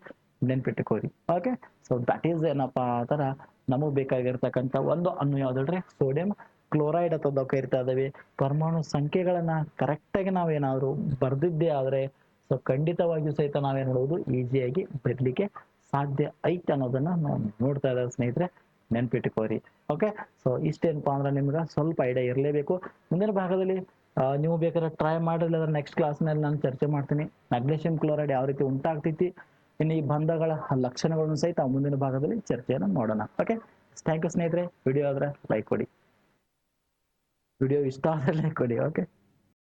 ನೆನ್ಪಿಟ್ಕೋರಿ ಓಕೆ ಸೊ ದಟ್ ಈಸ್ ಏನಪ್ಪಾ ಆತರ ನಮಗ್ ಬೇಕಾಗಿರ್ತಕ್ಕಂಥ ಒಂದು ಅನ್ನು ಯಾವ್ದಲ್ರಿ ಸೋಡಿಯಂ ಕ್ಲೋರೈಡ್ ಅಥವಾ ದೊಕ್ಕ ಕರಿತಾ ಇದಾವೆ ಪರಮಾಣು ಸಂಖ್ಯೆಗಳನ್ನ ಕರೆಕ್ಟಾಗಿ ನಾವೇನಾದ್ರು ಬರ್ದಿದ್ದೇ ಆದ್ರೆ ಸೊ ಖಂಡಿತವಾಗಿಯೂ ಸಹಿತ ನಾವೇನ್ ಮಾಡೋದು ಈಸಿಯಾಗಿ ಬರ್ಲಿಕ್ಕೆ ಸಾಧ್ಯ ಐತೆ ಅನ್ನೋದನ್ನ ನಾವು ನೋಡ್ತಾ ಇದ್ದಾರೆ ಸ್ನೇಹಿತರೆ. ನೆನ್ಪಿಟ್ಕೋರಿ ಓಕೆ ಸೊ ಇಷ್ಟೇನಪ್ಪಾ ಅಂದ್ರೆ ನಿಮ್ಗೆ ಸ್ವಲ್ಪ ಐಡಿಯಾ ಇರಲೇಬೇಕು. ಮುಂದಿನ ಭಾಗದಲ್ಲಿ ನೀವು ಬೇಕಾದ್ರೆ ಟ್ರೈ ಮಾಡಿಲ್ಲ ನೆಕ್ಸ್ಟ್ ಕ್ಲಾಸ್ನಲ್ಲಿ ನಾನು ಚರ್ಚೆ ಮಾಡ್ತೀನಿ. ಮ್ಯಾಗ್ನೇಷಿಯಂ ಕ್ಲೋರೈಡ್ ಯಾವ ರೀತಿ ಉಂಟಾಗ್ತೈತಿ, ಇನ್ನು ಈ ಬಂಧಗಳ ಲಕ್ಷಣಗಳನ್ನು ಸಹಿತ ಮುಂದಿನ ಭಾಗದಲ್ಲಿ ಚರ್ಚೆಯನ್ನು ನೋಡೋಣ. ಓಕೆ ಥ್ಯಾಂಕ್ ಯು ಸ್ನೇಹಿತರೆ. ವಿಡಿಯೋ ಆದರೆ ಲೈಕ್ ಕೊಡಿ. ವಿಡಿಯೋ ಇಷ್ಟ ಆದರೆ ಲೈಕ್ ಕೊಡಿ ಓಕೆ